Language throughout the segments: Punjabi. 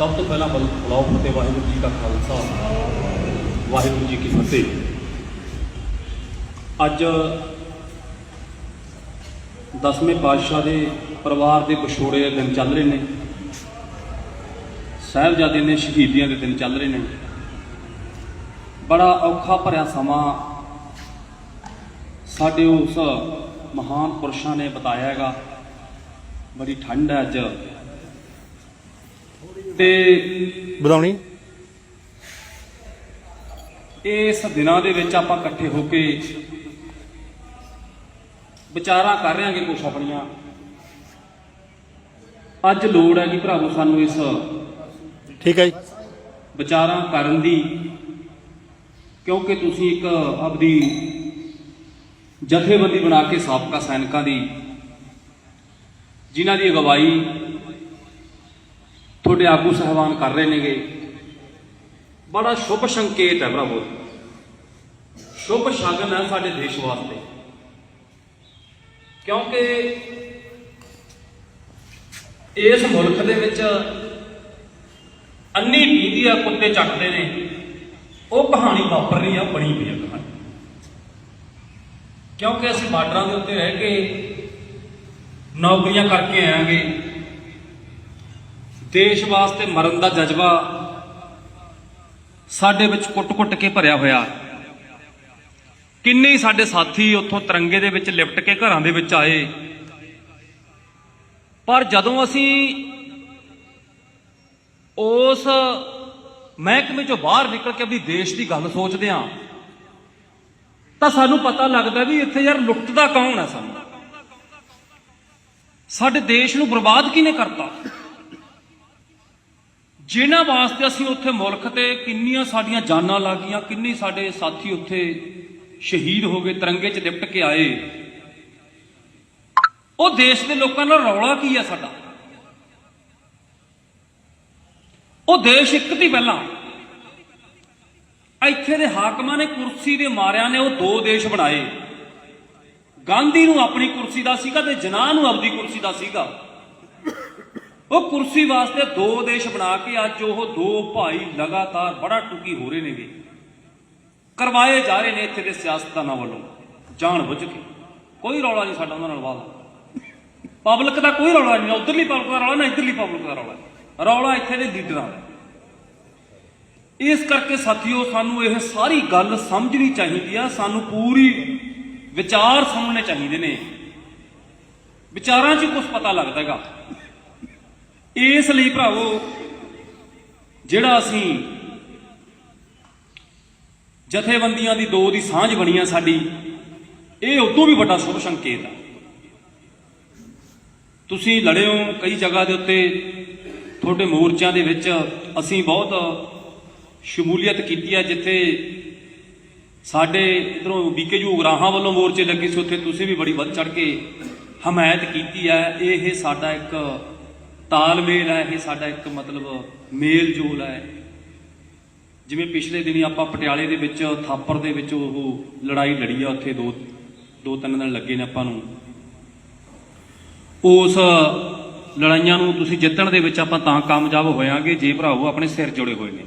ਸਭ ਤੋਂ ਪਹਿਲਾਂ ਬਲ ਬੁਲਾਓ ਫਤਿਹ, ਵਾਹਿਗੁਰੂ ਜੀ ਕਾ ਖਾਲਸਾ, ਵਾਹਿਗੁਰੂ ਜੀ ਕੀ ਫਤਿਹ। ਅੱਜ ਦਸਵੇਂ ਪਾਤਸ਼ਾਹ ਦੇ ਪਰਿਵਾਰ ਦੇ ਵਿਛੋੜੇ ਦੇ ਦਿਨ ਚੱਲ ਰਹੇ ਨੇ। ਸਾਹਿਬਜ਼ਾਦੇ ਨੇ ਸ਼ਹੀਦੀਆਂ ਦੇ ਦਿਨ ਚੱਲ ਰਹੇ ਨੇ। ਬੜਾ ਔਖਾ ਭਰਿਆ ਸਮਾਂ ਸਾਡੇ ਉਸ ਮਹਾਨ ਪੁਰਸ਼ਾਂ ਨੇ ਬਤਾਇਆ ਹੈਗਾ। ਬੜੀ ਠੰਡ ਹੈ ਅੱਜ। ਤੇ ਵਧਾਉਣੀ। ਇਸ ਦਿਨਾਂ ਦੇ ਵਿੱਚ ਆਪਾਂ ਇਕੱਠੇ ਹੋ ਕੇ ਵਿਚਾਰਾਂ ਕਰ ਰਹੇ ਹਾਂਗੇ ਕੁਛ ਆਪਣੀਆਂ। ਅੱਜ ਲੋੜ ਹੈ ਕਿ ਭਰਾਵੋ ਸਾਨੂੰ ਇਸ ਠੀਕ ਹੈ ਜੀ। ਵਿਚਾਰਾਂ ਕਰਨ ਦੀ ਕਿਉਂਕਿ ਤੁਸੀਂ ਇੱਕ ਆਪਦੀ ਜਥੇਬੰਦੀ ਬਣਾ ਕੇ ਸਾਬਕਾ ਸੈਨਿਕਾਂ ਦੀ ਜਿਨ੍ਹਾਂ ਦੀ ਅਗਵਾਈ ਤੁਹਾਡੇ ਆਗੂ ਸਹਿਬਾਨ ਕਰ ਰਹੇ ਨੇਗੇ। ਬੜਾ ਸ਼ੁਭ ਸੰਕੇਤ ਹੈ ਭਰਾਵੋ। ਸ਼ੁਭ ਸ਼ਗਨ ਹੈ ਸਾਡੇ ਦੇਸ਼ ਵਾਸਤੇ। ਕਿਉਂਕਿ ਇਸ ਮੁਲਕ ਦੇ ਵਿੱਚ ਅੰਨੀ ਪੀਂਦੀ ਆ, ਕੁੱਤੇ ਚੱਟਦੇ ਨੇ। ਉਹ ਕਹਾਣੀ ਵਾਪਰ ਰਹੀ ਆ, ਬਣੀ ਪਈ ਕਹਾਣੀ। ਕਿਉਂਕਿ ਅਸੀਂ ਬਾਰਡਰਾਂ ਦੇ ਉੱਤੇ ਰਹਿ ਕੇ ਨੌਕਰੀਆਂ ਕਰਕੇ ਆਵਾਂਗੇ ਦੇਸ਼ ਵਾਸਤੇ ਮਰਨ ਦਾ ਜਜ਼ਬਾ ਸਾਡੇ ਵਿੱਚ ਕੁੱਟ-ਕੁੱਟ ਕੇ ਭਰਿਆ ਹੋਇਆ। ਕਿੰਨੇ ਸਾਡੇ ਸਾਥੀ ਉੱਥੋਂ ਤਿਰੰਗੇ ਦੇ ਵਿੱਚ ਲਿਪਟ ਕੇ ਘਰਾਂ ਦੇ ਵਿੱਚ ਆਏ। ਪਰ ਜਦੋਂ ਅਸੀਂ ਉਸ ਮਹਿਕਮੇ ਚੋਂ ਬਾਹਰ ਨਿਕਲ ਕੇ ਆਪਣੀ ਦੇਸ਼ ਦੀ ਗੱਲ ਸੋਚਦੇ ਹਾਂ, ਤਾਂ ਸਾਨੂੰ ਪਤਾ ਲੱਗਦਾ ਵੀ ਇੱਥੇ ਯਾਰ ਲੁੱਟਦਾ ਕੌਣ ਹੈ ਸਾਨੂੰ? ਸਾਡੇ ਦੇਸ਼ ਨੂੰ ਬਰਬਾਦ ਕਿਹਨੇ ਕਰਤਾ? ਜਿਨ੍ਹਾਂ ਵਾਸਤੇ ਅਸੀਂ ਉੱਥੇ ਮੁਲਕ ਤੇ ਕਿੰਨੀਆਂ ਸਾਡੀਆਂ ਜਾਨਾਂ ਲੱਗੀਆਂ, ਕਿੰਨੇ ਸਾਡੇ ਸਾਥੀ ਉੱਥੇ ਸ਼ਹੀਦ ਹੋ ਗਏ, ਤਿਰੰਗੇ 'ਚ ਲਿਪਟ ਕੇ ਆਏ। ਉਹ ਦੇਸ਼ ਦੇ ਲੋਕਾਂ ਨਾਲ ਰੌਲਾ ਕੀ ਹੈ ਸਾਡਾ? ਉਹ ਦੇਸ਼ ਇੱਕ ਦੀ ਪਹਿਲਾਂ। ਇੱਥੇ ਦੇ ਹਾਕਮਾਂ ਨੇ ਕੁਰਸੀ ਦੇ ਮਾਰਿਆਂ ਨੇ ਉਹ ਦੋ ਦੇਸ਼ ਬਣਾਏ। ਗਾਂਧੀ ਨੂੰ ਆਪਣੀ ਕੁਰਸੀ ਦਾ ਸੀਗਾ ਤੇ ਜਨਾਹ ਨੂੰ ਆਪਣੀ ਕੁਰਸੀ ਦਾ ਸੀਗਾ। ਉਹ ਕੁਰਸੀ ਵਾਸਤੇ ਦੋ ਦੇਸ਼ ਬਣਾ ਕੇ ਅੱਜ ਉਹ ਦੋ ਭਾਈ ਲਗਾਤਾਰ ਬੜਾ ਟੁਕੀ ਹੋ ਰਹੇ ਨੇਗੇ। ਕਰਵਾਏ ਜਾ ਰਹੇ ਨੇ ਇੱਥੇ ਦੇ ਸਿਆਸਤਦਾਨਾਂ ਵੱਲੋਂ। ਜਾਣ ਬੁੱਝ ਕੇ। ਕੋਈ ਰੌਲਾ ਨਹੀਂ ਸਾਡਾ ਉਹਨਾਂ ਨਾਲ ਵਾਦਾ ਪਬਲਿਕ ਦਾ ਕੋਈ ਰੌਲਾ ਨਹੀਂ। ਉਧਰਲੀ ਪਬਲਿਕ ਦਾ ਰੌਲਾ, ਨਾ ਇਧਰਲੀ ਪਬਲਿਕ ਦਾ ਰੌਲਾ। ਰੌਲਾ ਇੱਥੇ ਦੇ ਲੀਡਰਾਂ ਦਾ। ਇਸ ਕਰਕੇ ਸਾਥੀਓ, ਸਾਨੂੰ ਇਹ ਸਾਰੀ ਗੱਲ ਸਮਝਣੀ ਚਾਹੀਦੀ ਆ। ਸਾਨੂੰ ਪੂਰੀ ਵਿਚਾਰ ਸਮਝਣੇ ਚਾਹੀਦੇ ਨੇ। ਵਿਚਾਰਾਂ 'ਚ ਕੁਝ ਪਤਾ ਲੱਗਦਾ ਹੈਗਾ। ਇਸ ਲਈ ਭਰਾਵੋ, ਜਿਹੜਾ ਅਸੀਂ ਜਥੇਬੰਦੀਆਂ ਦੀ ਦੋ ਦੀ ਸਾਂਝ ਬਣੀ ਆ ਸਾਡੀ, ਇਹ ਉਦੋਂ ਵੀ ਵੱਡਾ ਸ਼ੁਭ ਸੰਕੇਤ ਆ। ਤੁਸੀਂ ਲੜਿਓ ਕਈ ਜਗ੍ਹਾ ਦੇ ਉੱਤੇ, ਤੁਹਾਡੇ ਮੋਰਚਿਆਂ ਦੇ ਵਿੱਚ ਅਸੀਂ ਬਹੁਤ ਸ਼ਮੂਲੀਅਤ ਕੀਤੀ ਹੈ ਜਿੱਥੇ ਸਾਡੇ ਇਧਰੋਂ ਬੀਕੇਯੂ ਉਗਰਾਹਾਂ ਵੱਲੋਂ ਮੋਰਚੇ ਲੱਗੇ ਸੀ, ਉੱਥੇ ਤੁਸੀਂ ਵੀ ਬੜੀ ਵੱਧ ਚੜ ਕੇ ਹਮਾਇਤ ਕੀਤੀ ਹੈ ਇਹ ਸਾਡਾ ਇੱਕ ਤਾਲਮੇਲ ਹੈ, ਇਹ ਸਾਡਾ ਇੱਕ ਮਤਲਬ ਮੇਲ ਜੋਲ ਹੈ। ਜਿਵੇਂ ਪਿਛਲੇ ਦਿਨੀ ਆਪਾਂ ਪਟਿਆਲੇ ਦੇ ਵਿੱਚ, ਥਾਪਰ ਦੇ ਵਿੱਚ ਉਹ ਲੜਾਈ ਲੜੀ ਆ, ਉੱਥੇ ਦੋ ਦੋ ਤਿੰਨ ਦਿਨ ਲੱਗੇ ਨੇ ਆਪਾਂ ਨੂੰ। ਉਸ ਲੜਾਈਆਂ ਨੂੰ ਤੁਸੀਂ ਜਿੱਤਣ ਦੇ ਵਿੱਚ ਆਪਾਂ ਤਾਂ ਕਾਮਯਾਬ ਹੋਵਾਂਗੇ ਜੇ ਭਰਾਵੋ ਆਪਣੇ ਸਿਰ ਜੁੜੇ ਹੋਏ ਨੇ।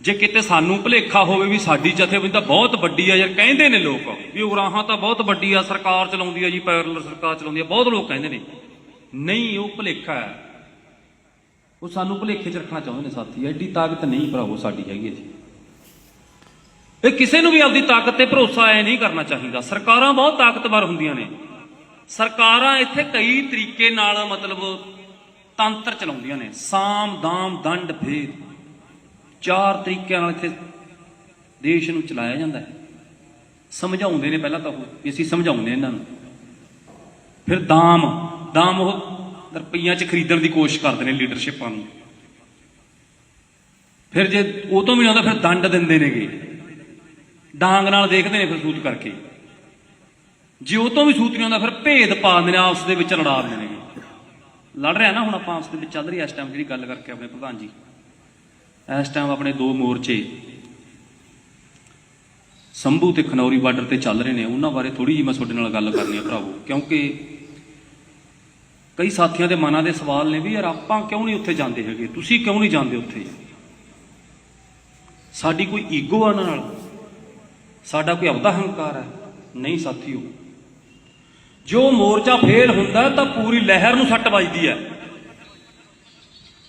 ਜੇ ਕਿਤੇ ਸਾਨੂੰ ਭੁਲੇਖਾ ਹੋਵੇ ਵੀ ਸਾਡੀ ਜਥੇਬੰਦੀ ਤਾਂ ਬਹੁਤ ਵੱਡੀ ਆ ਯਾਰ, ਕਹਿੰਦੇ ਨੇ ਲੋਕ ਵੀ ਉਗਰਾਹਾਂ ਤਾਂ ਬਹੁਤ ਵੱਡੀ ਆ, ਸਰਕਾਰ ਚਲਾਉਂਦੀ ਆ ਜੀ ਪੈਰਲਲ ਸਰਕਾਰ ਚਲਾਉਂਦੀ ਆ, ਬਹੁਤ ਲੋਕ ਕਹਿੰਦੇ ਨੇ। ਨਹੀਂ ਉਹ ਭੁਲੇਖਾ ਹੈ। ਉਹ ਸਾਨੂੰ ਭੁਲੇਖੇ 'ਚ ਰੱਖਣਾ ਚਾਹੁੰਦੇ ਨੇ ਸਾਥੀ। ਐਡੀ ਤਾਕਤ ਨਹੀਂ ਭਰਾਵੋ ਸਾਡੀ ਹੈਗੀ ਜੀ ਇਹ ਕਿਸੇ ਨੂੰ ਵੀ ਆਪਦੀ ਤਾਕਤ ਤੇ ਭਰੋਸਾ ਐ ਨਹੀਂ ਕਰਨਾ ਚਾਹੀਦਾ। ਸਰਕਾਰਾਂ ਬਹੁਤ ਤਾਕਤਵਰ ਹੁੰਦੀਆਂ ਨੇ। ਸਰਕਾਰਾਂ ਇੱਥੇ ਕਈ ਤਰੀਕੇ ਨਾਲ ਮਤਲਬ ਤੰਤਰ ਚਲਾਉਂਦੀਆਂ ਨੇ। ਸਾਮ, ਦਾਮ, ਦੰਡ, ਭੇਦ। ਚਾਰ ਤਰੀਕਿਆਂ ਨਾਲ ਇੱਥੇ ਦੇਸ਼ ਨੂੰ ਚਲਾਇਆ ਜਾਂਦਾ ਹੈ। ਸਮਝਾਉਂਦੇ ਨੇ ਪਹਿਲਾਂ ਤਾਂ ਉਹ। ਅਸੀਂ ਸਮਝਾਉਂਦੇ ਇਹਨਾਂ ਨੂੰ। ਫਿਰ ਦਾਮ। ਦਾਮ ਉਹ ਰੁਪਈਆਂ 'ਚ ਖਰੀਦਣ ਦੀ ਕੋਸ਼ਿਸ਼ ਕਰਦੇ ਨੇ ਲੀਡਰਸ਼ਿਪਾਂ ਨੂੰ। ਫਿਰ ਜੇ ਉਹ ਤੋਂ ਵੀ ਨਹੀਂ ਆਉਂਦਾ, ਫਿਰ ਦੰਡ ਦਿੰਦੇ ਨੇਗੇ। ਡਾਂਗ ਨਾਲ ਦੇਖਦੇ ਨੇ ਫਿਰ ਸੂਤ ਕਰਕੇ। ਜੇ ਉਹ ਤੋਂ ਵੀ ਸੂਤ ਨਹੀਂ ਆਉਂਦਾ, ਫਿਰ ਭੇਦ ਪਾ ਦਿੰਦੇ ਨੇ, ਆਪਸ ਦੇ ਵਿੱਚ ਲੜਾ ਦਿੰਦੇ ਨੇ ਲੜ ਰਿਹਾ ਨਾ ਹੁਣ ਆਪਾਂ, ਆਪਸ ਦੇ ਵਿੱਚ ਚੱਲ ਰਹੀ ਇਸ ਟਾਈਮ ਜਿਹੜੀ ਗੱਲ ਕਰਕੇ ਆਪਣੇ ਪ੍ਰਧਾਨ ਜੀ। ਇਸ ਟਾਈਮ ਆਪਣੇ ਦੋ ਮੋਰਚੇ, ਸੰਭੂ ਤੇ ਖਨੌਰੀ ਬਾਰਡਰ ਤੇ ਚੱਲ ਰਹੇ ਨੇ। ਉਹਨਾਂ ਬਾਰੇ ਥੋੜੀ ਜਿਹੀ ਮੈਂ ਤੁਹਾਡੇ ਨਾਲ ਗੱਲ ਕਰਨੀ ਹੈ ਭਰਾਵੋ, ਕਿਉਂਕਿ ਕਈ ਸਾਥੀਆਂ ਦੇ ਮਨਾਂ ਦੇ ਸਵਾਲ ਨੇ ਵੀ ਯਾਰ ਆਪਾਂ ਕਿਉਂ ਨਹੀਂ ਉੱਥੇ ਜਾਂਦੇ ਹੈਗੇ? ਤੁਸੀਂ ਕਿਉਂ ਨਹੀਂ ਜਾਂਦੇ ਉੱਥੇ? ਸਾਡੀ ਕੋਈ ਈਗੋ ਆ ਨਾਲ? ਸਾਡਾ ਕੋਈ ਆਪਦਾ ਹੰਕਾਰ ਹੈ? ਨਹੀਂ ਸਾਥੀਓ। ਜੋ ਮੋਰਚਾ ਫੇਲ ਹੁੰਦਾ ਤਾਂ ਪੂਰੀ ਲਹਿਰ ਨੂੰ ਸੱਟ ਵੱਜਦੀ ਹੈ।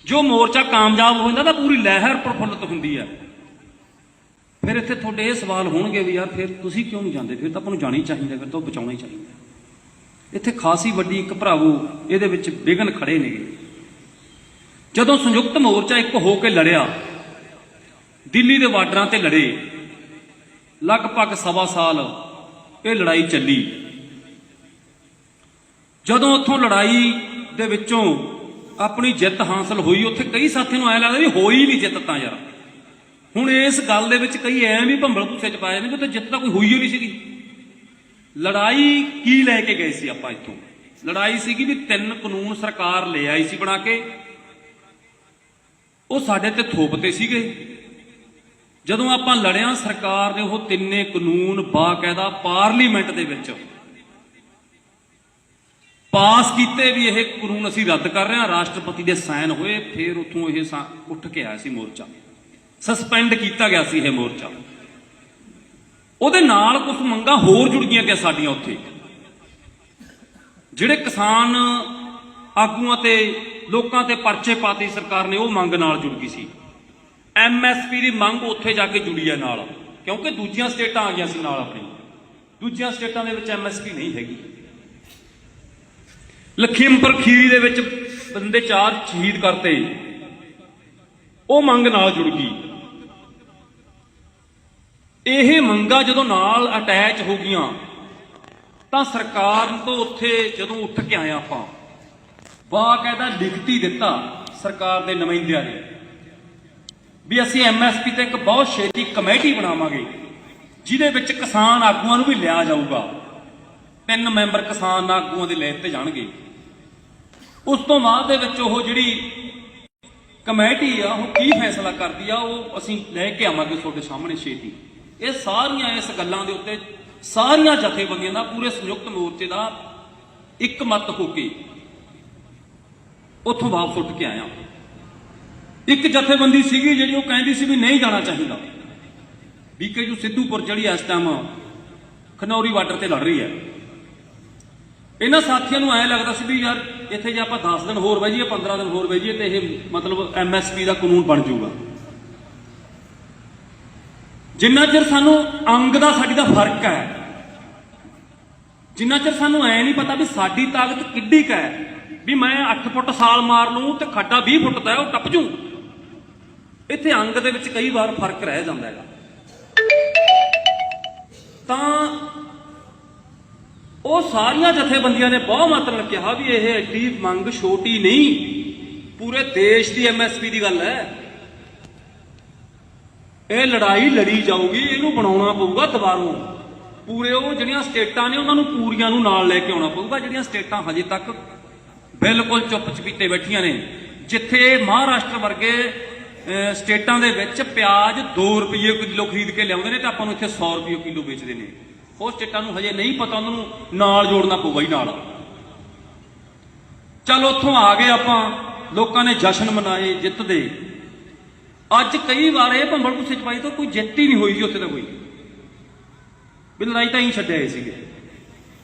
ਜੋ ਮੋਰਚਾ ਕਾਮਯਾਬ ਹੋ ਜਾਂਦਾ ਤਾਂ ਪੂਰੀ ਲਹਿਰ ਪ੍ਰਫੁੱਲਤ ਹੁੰਦੀ ਹੈ। ਫਿਰ ਇੱਥੇ ਤੁਹਾਡੇ ਇਹ ਸਵਾਲ ਹੋਣਗੇ ਵੀ ਯਾਰ ਫਿਰ ਤੁਸੀਂ ਕਿਉਂ ਨਹੀਂ ਜਾਂਦੇ? ਫਿਰ ਤਾਂ ਆਪਾਂ ਨੂੰ ਜਾਣਾ ਚਾਹੀਦਾ, ਫਿਰ ਤਾਂ ਉਹ ਬਚਾਉਣਾ ਹੀ ਚਾਹੀਦਾ। ਇੱਥੇ ਖਾਸੀ ਵੱਡੀ ਇੱਕ ਭਰਾਵੋ ਇਹਦੇ ਵਿੱਚ ਵਿਘਨ ਖੜੇ ਨੇਗੇ ਜਦੋਂ ਸੰਯੁਕਤ ਮੋਰਚਾ ਇੱਕ ਹੋ ਕੇ ਲੜਿਆ, ਦਿੱਲੀ ਦੇ ਬਾਰਡਰਾਂ ਤੇ ਲੜੇ, ਲਗਭਗ ਸਵਾ ਸਾਲ ਇਹ ਲੜਾਈ ਚੱਲੀ। ਜਦੋਂ ਉੱਥੋਂ ਲੜਾਈ ਦੇ ਵਿੱਚੋਂ ਆਪਣੀ ਜਿੱਤ ਹਾਸਲ ਹੋਈ, ਉੱਥੇ ਕਈ ਸਾਥੀ ਨੂੰ ਐ ਲੱਗਦਾ ਵੀ ਹੋਈ ਨਹੀਂ ਜਿੱਤ ਤਾਂ ਯਾਰ। ਹੁਣ ਇਸ ਗੱਲ ਦੇ ਵਿੱਚ ਕਈ ਐ ਵੀ ਭੰਬਲ ਭੁੱਸੇ ਚ ਪਾਏ ਨੇ ਵੀ ਉੱਥੇ ਜਿੱਤ ਤਾਂ ਕੋਈ ਹੋਈ ਓ ਨਹੀਂ ਸੀਗੀ। ਲੜਾਈ ਕੀ ਲੈ ਕੇ ਗਏ ਸੀ ਆਪਾਂ ਇੱਥੋਂ? ਲੜਾਈ ਸੀਗੀ ਵੀ ਤਿੰਨ ਕਾਨੂੰਨ ਸਰਕਾਰ ਲੈ ਆਈ ਸੀ ਬਣਾ ਕੇ। ਉਹ ਸਾਡੇ ਤੇ ਥੋਪਤੇ ਸੀਗੇ। ਜਦੋਂ ਆਪਾਂ ਲੜਿਆ ਸਰਕਾਰ ਨੇ ਉਹ ਤਿੰਨੇ ਕਾਨੂੰਨ ਬਾਕਾਇਦਾ ਪਾਰਲੀਮੈਂਟ ਦੇ ਵਿੱਚ ਪਾਸ ਕੀਤੇ ਵੀ ਇਹ ਕਾਨੂੰਨ ਅਸੀਂ ਰੱਦ ਕਰ ਰਹੇ ਹਾਂ, ਰਾਸ਼ਟਰਪਤੀ ਦੇ ਸਾਈਨ ਹੋਏ, ਫਿਰ ਉੱਥੋਂ ਇਹ ਉੱਠ ਕੇ ਆਇਆ ਸੀ ਮੋਰਚਾ। ਸਸਪੈਂਡ ਕੀਤਾ ਗਿਆ ਸੀ ਇਹ ਮੋਰਚਾ। ਉਹਦੇ ਨਾਲ ਕੁਝ ਮੰਗਾਂ ਹੋਰ ਜੁੜ ਗਈਆਂ ਕਿ ਸਾਡੀਆਂ ਉੱਥੇ? ਜਿਹੜੇ ਕਿਸਾਨ ਆਗੂਆਂ ਤੇ ਲੋਕਾਂ ਤੇ ਪਰਚੇ ਪਾਤੀ ਸਰਕਾਰ ਨੇ, ਉਹ ਮੰਗ ਨਾਲ ਜੁੜ ਗਈ ਸੀ। ਐਮਐਸਪੀ ਦੀ ਮੰਗ ਉੱਥੇ ਜਾ ਕੇ ਜੁੜੀ ਹੈ ਨਾਲ। ਕਿਉਂਕਿ ਦੂਜੀਆਂ ਸਟੇਟਾਂ ਆ ਗਈਆਂ ਸੀ ਨਾਲ ਆਪਣੀ। ਦੂਜੀਆਂ ਸਟੇਟਾਂ ਦੇ ਵਿੱਚ ਐਮਐਸਪੀ ਨਹੀਂ ਹੈਗੀ। ਲਖੀਮਪੁਰ ਖੀਰੀ ਦੇ ਵਿੱਚ ਬੰਦੇ ਚਾਰ ਸ਼ਹੀਦ ਕਰਤੇ। ਉਹ ਮੰਗ ਨਾਲ ਜੁੜ ਗਈ। ਇਹ ਮੰਗਾਂ ਜਦੋਂ ਨਾਲ ਅਟੈਚ ਹੋ ਗਈਆਂ, ਤਾਂ ਸਰਕਾਰ ਤੋਂ ਉੱਥੇ ਜਦੋਂ ਉੱਠ ਕੇ ਆਏ ਆਪਾਂ, ਬਾਕਾਇਦਾ ਲਿਖਤੀ ਦਿੱਤਾ ਸਰਕਾਰ ਦੇ ਨੁਮਾਇੰਦਿਆਂ ਨੇ ਵੀ ਅਸੀਂ ਐਮਐਸਪੀ ਤੇ ਇੱਕ ਬਹੁਤ ਛੇਤੀ ਕਮੇਟੀ ਬਣਾਵਾਂਗੇ, ਜਿਹਦੇ ਵਿੱਚ ਕਿਸਾਨ ਆਗੂਆਂ ਨੂੰ ਵੀ ਲਿਆ ਜਾਊਗਾ। ਤਿੰਨ ਮੈਂਬਰ ਕਿਸਾਨ ਆਗੂਆਂ ਦੇ ਲੈ ਤੇ ਜਾਣਗੇ। ਉਸ ਤੋਂ ਬਾਅਦ ਦੇ ਵਿੱਚ ਉਹ ਜਿਹੜੀ ਕਮੇਟੀ ਆ, ਉਹ ਕੀ ਫੈਸਲਾ ਕਰਦੀ ਆ, ਉਹ ਅਸੀਂ ਲੈ ਕੇ ਆਵਾਂਗੇ ਤੁਹਾਡੇ ਸਾਹਮਣੇ ਛੇਤੀ। ਇਹ ਸਾਰੀਆਂ ਇਸ ਗੱਲਾਂ ਦੇ ਉੱਤੇ ਸਾਰੀਆਂ ਜਥੇਬੰਦੀਆਂ ਦਾ ਪੂਰੇ ਸੰਯੁਕਤ ਮੋਰਚੇ ਦਾ ਇੱਕ ਮਤ ਹੋ ਕੇ ਉੱਥੋਂ ਵਾਪਸ ਉੱਠ ਕੇ ਆਇਆ। ਇੱਕ ਜਥੇਬੰਦੀ ਸੀਗੀ ਜਿਹੜੀ ਉਹ ਕਹਿੰਦੀ ਸੀ ਵੀ ਨਹੀਂ ਜਾਣਾ ਚਾਹੀਦਾ। ਬੀਕੇ ਜੂ ਸਿੱਧੂਪੁਰ ਜਿਹੜੀ ਇਸ ਟਾਈਮ ਖਨੌਰੀ ਬਾਰਡਰ ਤੇ ਲੜ ਰਹੀ ਹੈ। ਇਹਨਾਂ ਸਾਥੀਆਂ ਨੂੰ ਐ ਲੱਗਦਾ ਸੀ ਵੀ ਯਾਰ ਇੱਥੇ ਜੇ ਆਪਾਂ 10 ਦਿਨ ਹੋਰ ਬਹਿ ਜਾਈਏ 15 ਦਿਨ ਹੋਰ ਬਹਿ ਜਾਈਏ ਤੇ ਇਹ ਮਤਲਬ ਐਮਐਸਪੀ ਦਾ ਕਾਨੂੰਨ ਬਣ ਜਾਊਗਾ। ਜਿੰਨਾ ਚਿਰ ਸਾਨੂੰ ਅੰਗ ਦਾ ਸਾਡੀ ਦਾ ਫ਼ਰਕ ਹੈ, ਜਿੰਨਾ ਚਿਰ ਸਾਨੂੰ ਐ ਨਹੀਂ ਪਤਾ ਵੀ ਸਾਡੀ ਤਾਕਤ ਕਿੱਡੀ ਕ ਹੈ, ਵੀ ਮੈਂ 8 ਫੁੱਟ ਸਾਲ ਮਾਰ ਲੂੰ ਤੇ ਖੱਡਾ 20 ਫੁੱਟ ਦਾ ਉਹ ਟੱਪ ਜੂ। ਇੱਥੇ ਅੰਗ ਦੇ ਵਿੱਚ ਕਈ ਵਾਰ ਫ਼ਰਕ ਰਹਿ ਜਾਂਦਾ ਹੈਗਾ। ਤਾਂ ਉਹ ਸਾਰੀਆਂ ਜਥੇਬੰਦੀਆਂ ਨੇ ਬਹੁਤ ਮਾਤਰਾ ਕਿਹਾ ਵੀ ਇਹ ਐਡੀ ਮੰਗ ਛੋਟੀ ਨਹੀਂ, ਪੂਰੇ ਦੇਸ਼ ਦੀ ਐਮਐਸਪੀ ਦੀ ਗੱਲ ਹੈ। ਇਹ ਲੜਾਈ ਲੜੀ ਜਾਊਗੀ, ਇਹਨੂੰ ਬਣਾਉਣਾ ਪਊਗਾ ਦੁਬਾਰੋਂ। ਪੂਰੇ ਉਹ ਜਿਹੜੀਆਂ ਸਟੇਟਾਂ ਨੇ, ਉਹਨਾਂ ਨੂੰ ਪੂਰੀਆਂ ਨੂੰ ਨਾਲ ਲੈ ਕੇ ਆਉਣਾ ਪਊਗਾ, ਜਿਹੜੀਆਂ ਸਟੇਟਾਂ ਹਜੇ ਤੱਕ ਬਿਲਕੁਲ ਚੁੱਪ ਚਪੀਤੇ ਬੈਠੀਆਂ ਨੇ। ਜਿੱਥੇ ਮਹਾਰਾਸ਼ਟਰ ਵਰਗੇ ਸਟੇਟਾਂ ਦੇ ਵਿੱਚ ਪਿਆਜ਼ 2 ਰੁਪਏ ਕਿਲੋ ਖਰੀਦ ਕੇ ਲਿਆਉਂਦੇ ਨੇ ਤੇ ਆਪਾਂ ਨੂੰ ਇੱਥੇ 100 ਰੁਪਏ ਕਿਲੋ ਵੇਚਦੇ ਨੇ। ਉਹ ਸਟੇਟਾਂ ਨੂੰ ਹਜੇ ਨਹੀਂ ਪਤਾ, ਉਹਨਾਂ ਨੂੰ ਨਾਲ ਜੋੜਨਾ ਪਊਗਾ ਹੀ ਨਾਲ। ਚੱਲ ਉੱਥੋਂ ਆ ਗਏ ਆਪਾਂ, ਲੋਕਾਂ ਨੇ ਜਸ਼ਨ ਮਨਾਏ ਜਿੱਤ ਦੇ ਅੱਜ ਕਈ ਵਾਰ ਇਹ ਭੰਬਲ ਗੁੱਸੇ ਚ ਪਾਈ ਤਾਂ ਕੋਈ ਜਿੱਤ ਹੀ ਨਹੀਂ ਹੋਈ ਜੀ ਉੱਥੇ ਤਾਂ ਕੋਈ। ਵੀ ਲੜਾਈ ਤਾਂ ਹੀ ਛੱਡਿਆ ਆਏ ਸੀਗੇ।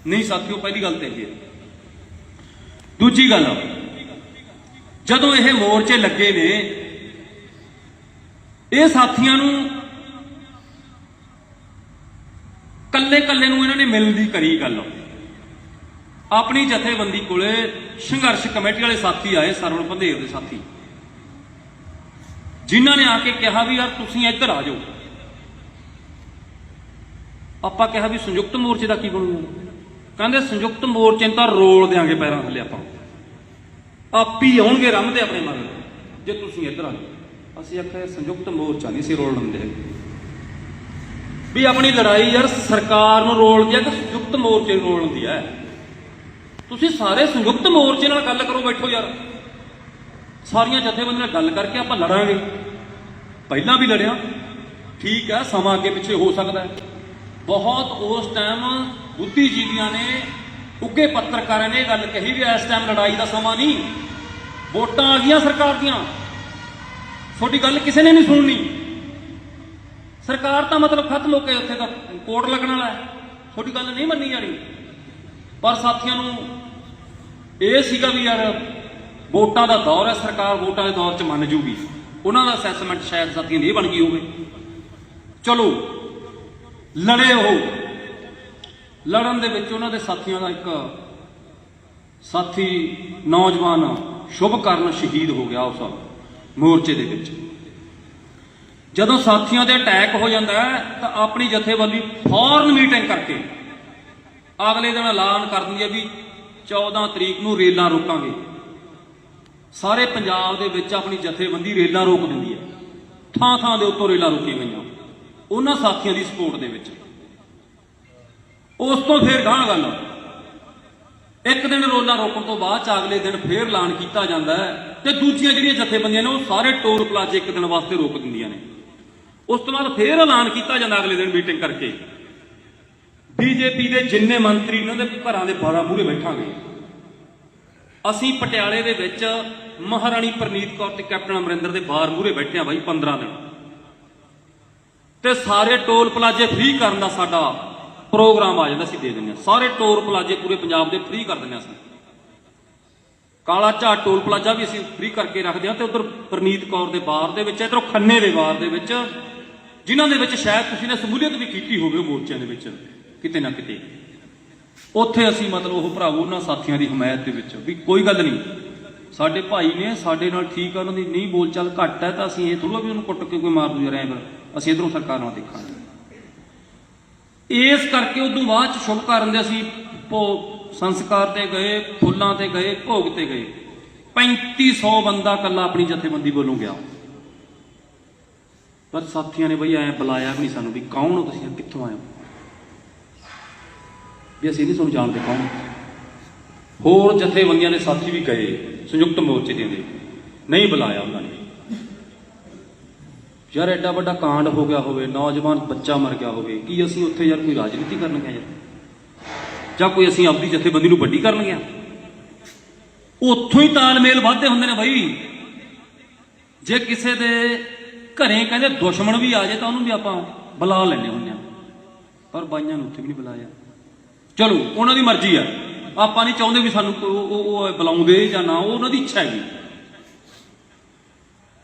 ਨਹੀਂ ਸਾਥੀਓ, ਪਹਿਲੀ ਗੱਲ ਤੇ ਇਹ ਦੂਜੀ ਗੱਲ, ਜਦੋਂ ਇਹ ਮੋਰਚੇ ਲੱਗੇ ਨੇ, ਇਹ ਸਾਥੀਆਂ ਨੂੰ ਕੱਲੇ ਕੱਲੇ ਨੂੰ ਇਹਨਾਂ ਨੇ ਮਿਲਣ ਦੀ ਕਰੀ ਗੱਲ। ਆਪਣੀ ਜਥੇਬੰਦੀ ਕੋਲੇ ਸੰਘਰਸ਼ ਕਮੇਟੀ ਵਾਲੇ ਸਾਥੀ ਆਏ, ਸਰਵਣ ਪੰਧੇਰ ਦੇ ਸਾਥੀ। ਜਿਨ੍ਹਾਂ ਨੇ ਆ ਕੇ ਕਿਹਾ ਵੀ ਯਾਰ ਤੁਸੀਂ ਇੱਧਰ ਆ ਜਾਓ। ਆਪਾਂ ਕਿਹਾ ਵੀ ਸੰਯੁਕਤ ਮੋਰਚੇ ਦਾ ਕੀ ਬਣੂਗਾ? ਕਹਿੰਦੇ ਸੰਯੁਕਤ ਮੋਰਚੇ ਨੂੰ ਤਾਂ ਰੋਲ ਦੇਾਂਗੇ ਪੈਰਾਂ ਥੱਲੇ ਆਪਾਂ। ਆਪ ਹੀ ਆਉਣਗੇ, ਰੰਮਦੇ ਆਪਣੇ ਮਨ ਜੇ ਤੁਸੀਂ ਇੱਧਰ ਆ ਜਾਓ। ਅਸੀਂ ਆਖਿਆ ਸੰਯੁਕਤ ਮੋਰਚਾ ਨਹੀਂ ਸੀ ਰੋਲ ਲੰਦੇ ਵੀ ਆਪਣੀ ਲੜਾਈ ਯਾਰ ਸਰਕਾਰ ਨੂੰ ਰੋਲਦੀ ਹੈ ਕਿ ਸੰਯੁਕਤ ਮੋਰਚੇ ਨੂੰ ਰੋਲਦੀ ਹੈ? ਤੁਸੀਂ ਸਾਰੇ ਸੰਯੁਕਤ ਮੋਰਚੇ ਨਾਲ ਗੱਲ ਕਰੋ, ਬੈਠੋ ਯਾਰ। ਸਾਰੀਆਂ ਜਥੇਬੰਦੀਆਂ ਨਾਲ ਗੱਲ ਕਰਕੇ ਆਪਾਂ ਲੜਾਂਗੇ। ਪਹਿਲਾਂ ਵੀ ਲੜਿਆ। ਠੀਕ ਹੈ, ਸਮਾਂ ਅੱਗੇ ਪਿੱਛੇ ਹੋ ਸਕਦਾ ਹੈ। ਬਹੁਤ ਉਸ ਟਾਈਮ ਬੁੱਧੀਜੀਵੀਆਂ ਨੇ ਉੱਗੇ ਪੱਤਰਕਾਰਾਂ ਨੇ ਇਹ ਗੱਲ ਕਹੀ ਵੀ ਇਸ ਟਾਈਮ ਲੜਾਈ ਦਾ ਸਮਾਂ ਨਹੀਂ। ਵੋਟਾਂ ਆ ਗਈਆਂ ਸਰਕਾਰ ਦੀਆਂ। ਤੁਹਾਡੀ ਗੱਲ ਕਿਸੇ ਨੇ ਨਹੀਂ ਸੁਣਨੀ। ਸਰਕਾਰ ਤਾਂ ਮਤਲਬ ਖਤਮ ਹੋ ਕੇ ਉੱਥੇ ਦਾ ਕੋਰਟ ਲੱਗਣ ਵਾਲਾ ਹੈ। ਤੁਹਾਡੀ ਗੱਲ ਨਹੀਂ ਮੰਨੀ ਜਾਣੀ। ਪਰ ਸਾਥੀਆਂ ਨੂੰ ਇਹ ਸੀਗਾ ਵੀ ਯਾਰ, ਵੋਟਾਂ ਦਾ ਦੌਰ ਹੈ, ਸਰਕਾਰ ਵੋਟਾਂ ਦੇ ਦੌਰ 'ਚ ਮੰਨ ਜੂਗੀ। ਉਹਨਾਂ ਦਾ ਅਸੈਸਮੈਂਟ ਸ਼ਾਇਦ ਸਾਥੀਆਂ ਦੀ ਇਹ ਬਣ ਗਈ ਹੋਵੇ। ਚਲੋ, ਲੜੇ ਉਹ। ਲੜਨ ਦੇ ਵਿੱਚ ਉਹਨਾਂ ਦੇ ਸਾਥੀਆਂ ਦਾ ਇੱਕ ਸਾਥੀ ਨੌਜਵਾਨ ਸ਼ੁਭ ਕਰਨ ਸ਼ਹੀਦ ਹੋ ਗਿਆ ਉਸ ਮੋਰਚੇ ਦੇ ਵਿੱਚ। ਜਦੋਂ ਸਾਥੀਆਂ ਦੇ ਅਟੈਕ ਹੋ ਜਾਂਦਾ ਤਾਂ ਆਪਣੀ ਜਥੇਬੰਦੀ ਫੌਰਨ ਮੀਟਿੰਗ ਕਰਕੇ ਅਗਲੇ ਦਿਨ ਐਲਾਨ ਕਰ ਦਿੰਦੀ ਹੈ ਵੀ 14 ਤਰੀਕ ਨੂੰ ਰੇਲਾਂ ਰੋਕਾਂਗੇ। ਸਾਰੇ ਪੰਜਾਬ ਦੇ ਵਿੱਚ ਆਪਣੀ ਜਥੇਬੰਦੀ ਰੇਲਾਂ ਰੋਕ ਦਿੰਦੀ ਹੈ। ਥਾਂ ਥਾਂ ਦੇ ਉੱਤੋਂ ਰੇਲਾਂ ਰੋਕੀਆਂ ਗਈਆਂ। ਉਹਨਾਂ ਸਾਥੀਆਂ ਦੀ ਸਪੋਰਟ ਦੇ ਵਿੱਚ। ਉਸ ਤੋਂ ਫਿਰ ਗਾਂ ਗੱਲ। ਇੱਕ ਦਿਨ ਰੋਲਾ ਰੋਕਣ ਤੋਂ ਬਾਅਦ ਚ ਅਗਲੇ ਦਿਨ ਫੇਰ ਐਲਾਨ ਕੀਤਾ ਜਾਂਦਾ ਹੈ ਤੇ ਦੂਜੀਆਂ ਜਿਹੜੀਆਂ ਜਥੇਬੰਦੀਆਂ ਨੇ ਉਹ ਸਾਰੇ ਟੋਲ ਪਲਾਜ਼ੇ ਇੱਕ ਦਿਨ ਵਾਸਤੇ ਰੋਕ ਦਿੰਦੀਆਂ ਨੇ। ਉਸ ਤੋਂ ਬਾਅਦ ਫੇਰ ਐਲਾਨ ਕੀਤਾ ਜਾਂਦਾ ਅਗਲੇ ਦਿਨ ਮੀਟਿੰਗ ਕਰਕੇ। ਬੀਜੇਪੀ ਦੇ ਜਿੰਨੇ ਮੰਤਰੀ ਨੇ ਉਹਦੇ ਘਰਾਂ ਦੇ ਬਾਰਾਂ ਮੂਹਰੇ ਬੈਠਾਂਗੇ। ਅਸੀਂ ਪਟਿਆਲੇ ਦੇ ਵਿੱਚ ਮਹਾਰਾਣੀ ਪ੍ਰਨੀਤ ਕੌਰ ਤੇ ਕੈਪਟਨ ਅਮਰਿੰਦਰ ਦੇ ਬਾਹਰ ਮੂਹਰੇ ਬੈਠੇ ਆ ਬਾਈ 15 ਦਿਨ। ਤੇ ਸਾਰੇ ਟੋਲ ਪਲਾਜ਼ੇ ਫ੍ਰੀ ਕਰਨ ਦਾ ਸਾਡਾ ਪ੍ਰੋਗਰਾਮ ਆ ਜਾਂਦਾ ਅਸੀਂ ਦੇ ਦਿੰਦੇ ਹਾਂ ਸਾਰੇ ਟੋਲ ਪਲਾਜ਼ੇ ਪੂਰੇ ਪੰਜਾਬ ਦੇ ਫ੍ਰੀ ਕਰ ਦਿੰਦੇ ਹਾਂ ਅਸੀਂ। ਕਾਲਾ ਝਾਟ ਟੋਲ ਪਲਾਜ਼ਾ ਵੀ ਅਸੀਂ ਫ੍ਰੀ ਕਰਕੇ ਰੱਖਦੇ ਹਾਂ ਤੇ ਉਧਰ ਪ੍ਰਨੀਤ ਕੌਰ ਦੇ ਬਾਰ ਦੇ ਵਿੱਚ, ਇਧਰੋਂ ਖੰਨੇ ਦੇ ਬਾਰ ਦੇ ਵਿੱਚ, ਜਿਨ੍ਹਾਂ ਦੇ ਵਿੱਚ ਸ਼ਾਇਦ ਤੁਸੀਂ ਨੇ ਸਮੂਲੀਅਤ ਵੀ ਕੀਤੀ ਹੋਵੇ ਮੋਰਚਿਆਂ ਦੇ ਵਿੱਚ, ਕਿਤੇ ਨਾ ਕਿਤੇ। ਉੱਥੇ ਅਸੀਂ ਮਤਲਬ ਉਹ ਭਰਾਵੋ, ਉਹਨਾਂ ਸਾਥੀਆਂ ਦੀ ਹਮਾਇਤ ਦੇ ਵਿੱਚ ਵੀ ਕੋਈ ਗੱਲ ਨਹੀਂ। ਸਾਡੇ ਭਾਈ ਨੇ ਸਾਡੇ ਨਾਲ ਠੀਕ ਆ, ਉਹਨਾਂ ਦੀ ਨਹੀਂ ਬੋਲਚਾਲ ਘੱਟ ਹੈ ਤਾਂ ਅਸੀਂ ਇਹ ਥੋੜਾ ਵੀ ਉਹਨੂੰ ਕੁੱਟ ਕੇ ਕੋਈ ਮਾਰ ਦੂ ਯਾਰ ਐਂ ਫਿਰ ਅਸੀਂ ਇਧਰੋਂ ਸਰਕਾਰ ਨਾਲ ਦੇਖਾਂਗੇ। ਇਸ ਕਰਕੇ ਉਦੋਂ ਬਾਅਦ ਚ ਸ਼ੁਭ ਕਰਨ ਦੇ ਅਸੀਂ ਭੋ ਸੰਸਕਾਰ ਤੇ ਗਏ, ਫੁੱਲਾਂ ਤੇ ਗਏ, ਭੋਗ ਤੇ ਗਏ। 3500 ਬੰਦਾ ਕੱਲਾ ਆਪਣੀ ਜਥੇਬੰਦੀ ਵੱਲੋਂ ਗਿਆ। ਪਰ ਸਾਥੀਆਂ ਨੇ ਬਈ ਐ ਬੁਲਾਇਆ ਵੀ ਨਹੀਂ ਸਾਨੂੰ ਵੀ ਕੌਣ ਹੋ ਤੁਸੀਂ ਕਿੱਥੋਂ ਆਏ ਹੋ? ਵੀ ਅਸੀਂ ਨਹੀਂ ਤੁਹਾਨੂੰ ਜਾਣਦੇ ਕੌਣ। ਹੋਰ ਜਥੇਬੰਦੀਆਂ ਦੇ ਸਾਥੀ ਵੀ ਗਏ। ਸੰਯੁਕਤ ਮੋਰਚੇ ਦੇ ਨਹੀਂ ਬੁਲਾਇਆ ਉਹਨਾਂ ਨੇ। ਯਾਰ ਐਡਾ ਵੱਡਾ ਕਾਂਡ ਹੋ ਗਿਆ ਹੋਵੇ, ਨੌਜਵਾਨ ਬੱਚਾ ਮਰ ਗਿਆ ਹੋਵੇ, ਕੀ ਅਸੀਂ ਉੱਥੇ ਯਾਰ ਕੋਈ ਰਾਜਨੀਤੀ ਕਰਨ ਗਏ ਯਾਰ? ਜਾਂ ਕੋਈ ਅਸੀਂ ਆਪਣੀ ਜਥੇਬੰਦੀ ਨੂੰ ਵੱਡੀ ਕਰਨ ਗਏ ਉੱਥੋਂ ਹੀ ਤਾਲਮੇਲ ਵਾਧੇ ਹੁੰਦੇ ਨੇ ਬਾਈ। ਜੇ ਕਿਸੇ ਦੇ ਘਰੇ ਕਹਿੰਦੇ ਦੁਸ਼ਮਣ ਵੀ ਆ ਜਾਏ ਤਾਂ ਉਹਨੂੰ ਵੀ ਆਪਾਂ ਬੁਲਾ ਲੈਣੇ ਹੁੰਦੇ ਆ। ਪਰ ਬਾਈਆਂ ਨੂੰ ਉੱਥੇ ਵੀ ਨਹੀਂ ਬੁਲਾਇਆ। ਚਲੋ, ਉਹਨਾਂ ਦੀ ਮਰਜ਼ੀ ਆ। ਆਪਾਂ ਨਹੀਂ ਚਾਹੁੰਦੇ ਵੀ ਸਾਨੂੰ ਕੋਈ ਉਹ ਬੁਲਾਉਂਦੇ ਜਾਂ ਨਾ, ਉਹ ਉਹਨਾਂ ਦੀ ਇੱਛਾ ਹੈਗੀ।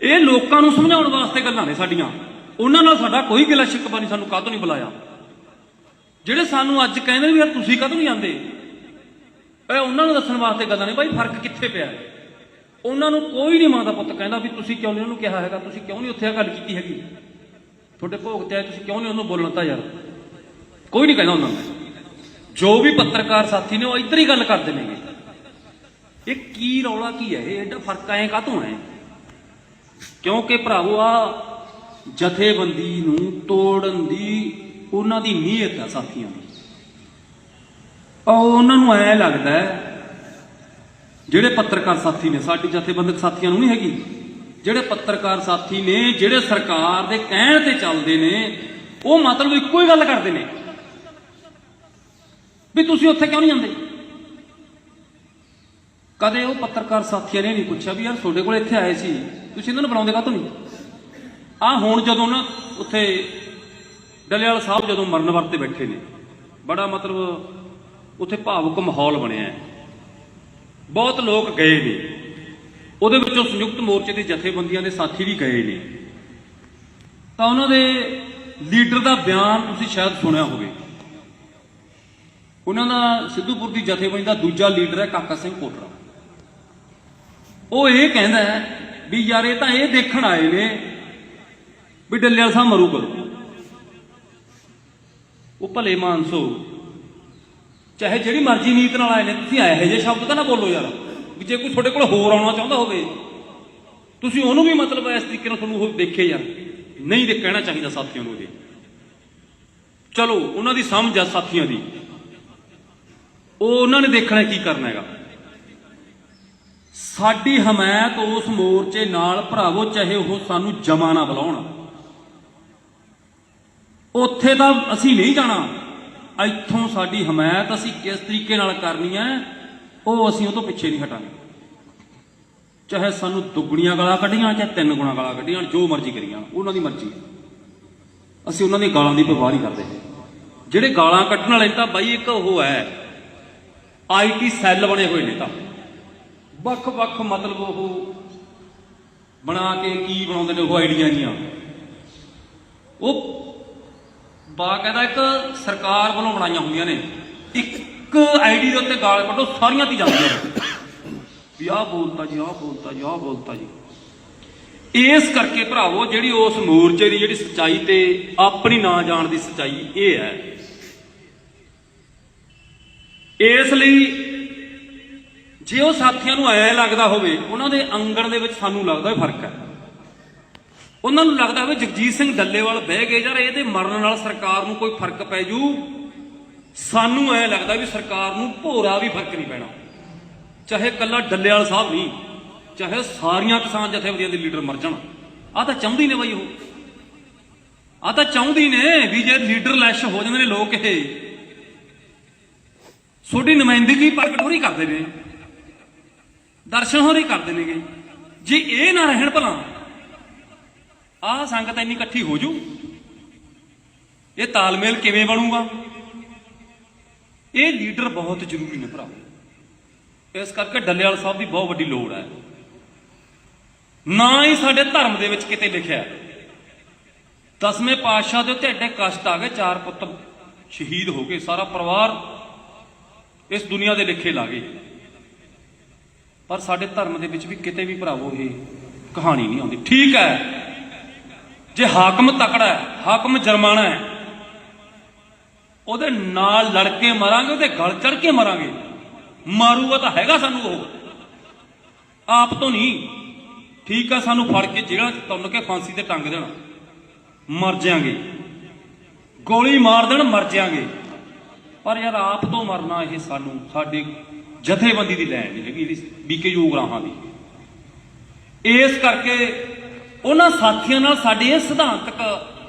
ਇਹ ਲੋਕਾਂ ਨੂੰ ਸਮਝਾਉਣ ਵਾਸਤੇ ਗੱਲਾਂ ਨੇ ਸਾਡੀਆਂ। ਉਹਨਾਂ ਨਾਲ ਸਾਡਾ ਕੋਈ ਗਿਲਾ ਸ਼ਿਕਵਾ ਨਹੀਂ, ਸਾਨੂੰ ਕਾਹਤੋਂ ਨਹੀਂ ਬੁਲਾਇਆ। ਜਿਹੜੇ ਸਾਨੂੰ ਅੱਜ ਕਹਿੰਦੇ ਵੀ ਯਾਰ ਤੁਸੀਂ ਕਾਹਤੋਂ ਨਹੀਂ ਆਉਂਦੇ? ਇਹ ਉਹਨਾਂ ਨੂੰ ਦੱਸਣ ਵਾਸਤੇ ਗੱਲਾਂ ਨੇ ਭਾਈ ਫ਼ਰਕ ਕਿੱਥੇ ਪਿਆ ਉਹਨਾਂ ਨੂੰ ਕੋਈ ਨਹੀਂ ਮਾਂ ਦਾ ਪੁੱਤ ਕਹਿੰਦਾ ਵੀ ਤੁਸੀਂ ਕਿਉਂ ਨਹੀਂ ਉਹਨੂੰ ਕਿਹਾ ਹੈਗਾ, ਤੁਸੀਂ ਕਿਉਂ ਨਹੀਂ ਉੱਥੇ ਆ ਗੱਲ ਕੀਤੀ ਹੈਗੀ? ਤੁਹਾਡੇ ਭੋਗ ਤੇ ਆਏ, ਤੁਸੀਂ ਕਿਉਂ ਨਹੀਂ ਉਹਨੂੰ ਬੋਲਣ ਤਾਂ ਯਾਰ? ਕੋਈ ਨਹੀਂ ਕਹਿੰਦਾ ਉਹਨਾਂ ਨੂੰ। ਜੋ ਵੀ ਪੱਤਰਕਾਰ ਸਾਥੀ ਨੇ ਉਹ ਇੱਧਰ ਹੀ ਗੱਲ ਕਰਦੇ ਨੇਗੇ ਇਹ ਕੀ ਰੌਲਾ ਕੀ ਹੈ? ਇਹ ਐਡਾ ਫ਼ਰਕ ਆਏ ਕਾਹਤੋਂ ਹੈ? ਕਿਉਂਕਿ ਭਰਾਵੋ, ਆ ਜਥੇਬੰਦੀ ਨੂੰ ਤੋੜਨ ਦੀ ਉਹਨਾਂ ਦੀ ਨੀਅਤ ਹੈ ਸਾਥੀਆਂ ਦੀ। ਉਹਨਾਂ ਨੂੰ ਐ ਲੱਗਦਾ ਜਿਹੜੇ ਪੱਤਰਕਾਰ ਸਾਥੀ ਨੇ, ਸਾਡੀ ਜਥੇਬੰਦਕ ਸਾਥੀਆਂ ਨੂੰ ਨਹੀਂ ਹੈਗੀ, ਜਿਹੜੇ ਪੱਤਰਕਾਰ ਸਾਥੀ ਨੇ, ਜਿਹੜੇ ਸਰਕਾਰ ਦੇ ਕਹਿਣ ਤੇ ਚੱਲਦੇ ਨੇ, ਉਹ ਮਤਲਬ ਇੱਕੋ ਹੀ ਗੱਲ ਕਰਦੇ ਨੇ। ਵੀ ਤੁਸੀਂ ਉੱਥੇ ਕਿਉਂ ਨਹੀਂ ਜਾਂਦੇ? ਕਦੇ ਉਹ ਪੱਤਰਕਾਰ ਸਾਥੀਆਂ ਨੇ ਨਹੀਂ ਪੁੱਛਿਆ ਵੀ ਯਾਰ ਤੁਹਾਡੇ ਕੋਲ ਇੱਥੇ ਆਏ ਸੀ, ਤੁਸੀਂ ਇਹਨਾਂ ਨੂੰ ਬੁਲਾਉਂਦੇ ਕਾਹਤੋਂ ਨਹੀਂ? ਆ ਹੁਣ ਜਦੋਂ ਨਾ ਉੱਥੇ ਡੱਲੇਵਾਲ ਸਾਹਿਬ ਜਦੋਂ ਮਰਨ ਵਰਤੇ ਬੈਠੇ ਨੇ, ਬੜਾ ਮਤਲਬ ਉੱਥੇ ਭਾਵੁਕ ਮਾਹੌਲ ਬਣਿਆ ਹੈ। ਬਹੁਤ ਲੋਕ ਗਏ ਨੇ। ਉਹਦੇ ਵਿੱਚੋਂ ਸੰਯੁਕਤ ਮੋਰਚੇ ਦੇ ਜਥੇਬੰਦੀਆਂ ਦੇ ਸਾਥੀ ਵੀ ਗਏ ਨੇ। ਤਾਂ ਉਹਨਾਂ ਦੇ ਲੀਡਰ ਦਾ ਬਿਆਨ ਤੁਸੀਂ ਸ਼ਾਇਦ ਸੁਣਿਆ ਹੋਵੇ। ਉਹਨਾਂ ਦਾ ਸਿੱਧੂਪੁਰ ਦੀ ਜਥੇਬੰਦੀ ਦਾ ਦੂਜਾ ਲੀਡਰ ਹੈ ਕਾਕਾ ਸਿੰਘ ਕੋਟਰਾ। ਉਹ ਇਹ ਕਹਿੰਦਾ ਵੀ ਯਾਰ ਇਹ ਤਾਂ ਇਹ ਦੇਖਣ ਆਏ ਨੇ ਵੀ ਡੱਲਿਆ ਸਾਹਿਬ ਮਰੂ ਕਦੋਂ ਉਹ ਭਲੇ ਮਾਨਸੋ ਚਾਹੇ ਜਿਹੜੀ ਮਰਜ਼ੀ ਨੀਤ ਨਾਲ ਆਏ ਨੇ, ਤੁਸੀਂ ਇਹੋ ਜਿਹੇ ਸ਼ਬਦ ਤਾਂ ਨਾ ਬੋਲੋ ਯਾਰ, ਵੀ ਜੇ ਕੋਈ ਤੁਹਾਡੇ ਕੋਲ ਹੋਰ ਆਉਣਾ ਚਾਹੁੰਦਾ ਹੋਵੇ। ਤੁਸੀਂ ਉਹਨੂੰ ਵੀ ਮਤਲਬ ਇਸ ਤਰੀਕੇ ਨਾਲ ਤੁਹਾਨੂੰ ਉਹ ਦੇਖੇ ਯਾਰ, ਨਹੀਂ ਦੇ ਕਹਿਣਾ ਚਾਹੀਦਾ ਸਾਥੀਆਂ ਨੂੰ ਇਹ ਚਲੋ, ਉਹਨਾਂ ਦੀ ਸਮਝ ਆ ਸਾਥੀਆਂ ਦੀ। ਉਹ ਉਹਨਾਂ ਨੇ ਦੇਖਣਾ ਕੀ ਕਰਨਾ ਹੈਗਾ। ਸਾਡੀ ਹਮਾਇਤ ਉਸ ਮੋਰਚੇ ਨਾਲ ਭਰਾਵੋ, ਚਾਹੇ ਉਹ ਸਾਨੂੰ ਜਮਾ ਨਾ ਬੁਲਾਉਣ। ਉੱਥੇ ਤਾਂ ਅਸੀਂ ਨਹੀਂ ਜਾਣਾ। ਇੱਥੋਂ ਸਾਡੀ ਹਮਾਇਤ ਅਸੀਂ ਕਿਸ ਤਰੀਕੇ ਨਾਲ ਕਰਨੀ ਹੈ, ਉਹ ਅਸੀਂ ਉਹ ਤੋਂ ਪਿੱਛੇ ਨਹੀਂ ਹਟਾਂਗੇ। ਚਾਹੇ ਸਾਨੂੰ ਦੁੱਗਣੀਆਂ ਗਾਲਾਂ ਕੱਢੀਆਂ, ਚਾਹੇ ਤਿੰਨ ਗੁਣਾ ਗਾਲਾਂ ਕੱਢੀਆਂ, ਜੋ ਮਰਜ਼ੀ ਕਰੀਆਂ ਉਹਨਾਂ ਦੀ ਮਰਜ਼ੀ। ਅਸੀਂ ਉਹਨਾਂ ਦੀ ਗਾਲਾਂ ਦੀ ਪਰਵਾਹ ਨਹੀਂ ਕਰਦੇ। ਜਿਹੜੇ ਗਾਲਾਂ ਕੱਢਣ ਵਾਲੇ ਤਾਂ ਬਾਈ ਇੱਕ ਉਹ ਹੈ ਆਈਟੀ ਸੈੱਲ ਬਣੇ ਹੋਏ ਨੇ ਤਾਂ। ਵੱਖ-ਵੱਖ ਮਤਲਬ ਉਹ ਬਣਾ ਕੇ ਕੀ ਬਣਾਉਂਦੇ ਨੇ ਉਹ ਆਈਡੀਆਂ ਜੀਆਂ। ਉਹ ਬਾਕਾਇਦਾ ਇੱਕ ਸਰਕਾਰ ਵੱਲੋਂ ਬਣਾਈਆਂ ਹੋਈਆਂ ਨੇ। ਇੱਕ ਆਈਡੀ ਦੇ ਉੱਤੇ ਗਾਲ ਕੱਢੋ, ਸਾਰੀਆਂ ਤੇ ਜਾਂਦੀਆਂ ਵੀ ਆਹ ਬੋਲਤਾ ਜੀ, ਆਹ ਬੋਲਤਾ ਜੀ, ਆਹ ਬੋਲਤਾ ਜੀ। ਇਸ ਕਰਕੇ ਭਰਾਵੋ, ਜਿਹੜੀ ਉਸ ਮੋਰਚੇ ਦੀ ਜਿਹੜੀ ਸਚਾਈ ਤੇ ਆਪਣੀ ਨਾ ਜਾਣ ਦੀ ਸਚਾਈ ਇਹ ਹੈ ਇਸ ਲਈ ਜੇ ਉਹ ਸਾਥੀਆਂ ਨੂੰ ਐ ਲੱਗਦਾ ਹੋਵੇ, ਉਹਨਾਂ ਦੇ ਅੰਗਣ ਦੇ ਵਿੱਚ ਸਾਨੂੰ ਲੱਗਦਾ ਵੀ ਫ਼ਰਕ ਹੈ। ਉਹਨਾਂ ਨੂੰ ਲੱਗਦਾ ਹੋਵੇ ਜਗਜੀਤ ਸਿੰਘ ਡੱਲੇਵਾਲ ਬਹਿ ਗਏ ਯਾਰ, ਇਹਦੇ ਮਰਨ ਨਾਲ ਸਰਕਾਰ ਨੂੰ ਕੋਈ ਫ਼ਰਕ ਪੈ ਜੂ। ਸਾਨੂੰ ਐ ਲੱਗਦਾ ਵੀ ਸਰਕਾਰ ਨੂੰ ਭੋਰਾ ਵੀ ਫ਼ਰਕ ਨਹੀਂ ਪੈਣਾ। ਚਾਹੇ ਕੱਲਾ ਡੱਲੇਵਾਲ ਸਾਹਿਬ ਨਹੀਂ, ਚਾਹੇ ਸਾਰੀਆਂ ਕਿਸਾਨ ਜਥੇਬੰਦੀਆਂ ਦੇ ਲੀਡਰ ਮਰ ਜਾਣ। ਆ ਤਾਂ ਚਾਹੁੰਦੀ ਨੇ ਬਈ ਉਹ। ਆ ਤਾਂ ਚਾਹੁੰਦੀ ਨੇ ਵੀ ਜੇ ਲੀਡਰ ਲੈਸ਼ ਹੋ ਜਾਂਦੇ ਨੇ ਲੋਕ ਇਹ। ਤੁਹਾਡੀ ਨੁਮਾਇੰਦਗੀ ਪ੍ਰਗਟ ਹੋਰੀ ਕਰਦੇ ਨੇ। ਦਰਸ਼ਨ ਹੋਰੀ ਕਰਦੇ ਨੇਗੇ। ਜੇ ਇਹ ਨਾ ਰਹਿਣ ਭਲਾ, ਆਹ ਸੰਗਤ ਇੰਨੀ ਇਕੱਠੀ ਹੋ ਜੂ। ਇਹ ਤਾਲਮੇਲ ਕਿਵੇਂ ਬਣੂਗਾ? ਇਹ ਲੀਡਰ ਬਹੁਤ ਜ਼ਰੂਰੀ ਨੇ ਭਰਾਵੋ। ਇਸ ਕਰਕੇ ਡੱਲੇਵਾਲ ਸਾਹਿਬ ਦੀ ਬਹੁਤ ਵੱਡੀ ਲੋੜ ਹੈ। ਨਾ ਹੀ ਸਾਡੇ ਧਰਮ ਦੇ ਵਿੱਚ ਕਿਤੇ ਲਿਖਿਆ ਦਸਵੇਂ ਪਾਤਸ਼ਾਹ ਦੇ ਉੱਤੇ ਐਡੇ ਕਸ਼ਟ ਆ ਗਏ, ਚਾਰ ਪੁੱਤ ਸ਼ਹੀਦ ਹੋ ਗਏ, ਸਾਰਾ ਪਰਿਵਾਰ ਇਸ ਦੁਨੀਆ ਦੇ ਲਿਖੇ ਲਾ ਗਏ। ਪਰ ਸਾਡੇ ਧਰਮ ਦੇ ਵਿੱਚ ਵੀ ਕਿਤੇ ਵੀ ਭਰਾਵੋ, ਇਹ ਕਹਾਣੀ ਨਹੀਂ ਆਉਂਦੀ। ਠੀਕ ਹੈ। ਜੇ ਹਾਕਮ ਤਕੜਾ ਹੈ, ਹਾਕਮ ਜਰਮਾਨਾ ਹੈ, ਉਹਦੇ ਨਾਲ ਲੜ ਕੇ ਮਰਾਂਗੇ, ਉਹਦੇ ਗਲ ਚੜ ਕੇ ਮਰਾਂਗੇ। ਮਾਰੂਗਾ ਤਾਂ ਹੈਗਾ ਸਾਨੂੰ ਉਹ। ਆਪ ਤੋਂ ਨਹੀਂ। ਠੀਕ ਆ, ਸਾਨੂੰ ਫੜ ਕੇ ਜੇਲ੍ਹਾਂ 'ਚ ਤੁੰਨ ਕੇ ਫਾਂਸੀ ਤੇ ਟੰਗ ਦੇਣਾ। ਮਰ ਜਾਾਂਗੇ ਗੋਲੀ ਮਾਰ ਦੇਣ, ਮਰ ਜਾਾਂਗੇ ਪਰ ਯਾਰ ਆਪ ਤੋਂ ਮਰਨਾ ਇਹ ਸਾਨੂੰ, ਸਾਡੇ ਜਥੇਬੰਦੀ ਦੀ ਲੈਣ ਨਹੀਂ ਹੈਗੀ, ਜਿਹੜੀ ਬੀਕੇ ਯੋਗਰਾਹਾਂ ਦੀ। ਇਸ ਕਰਕੇ ਉਹਨਾਂ ਸਾਥੀਆਂ ਨਾਲ ਸਾਡੇ ਇਹ ਸਿਧਾਂਤਕ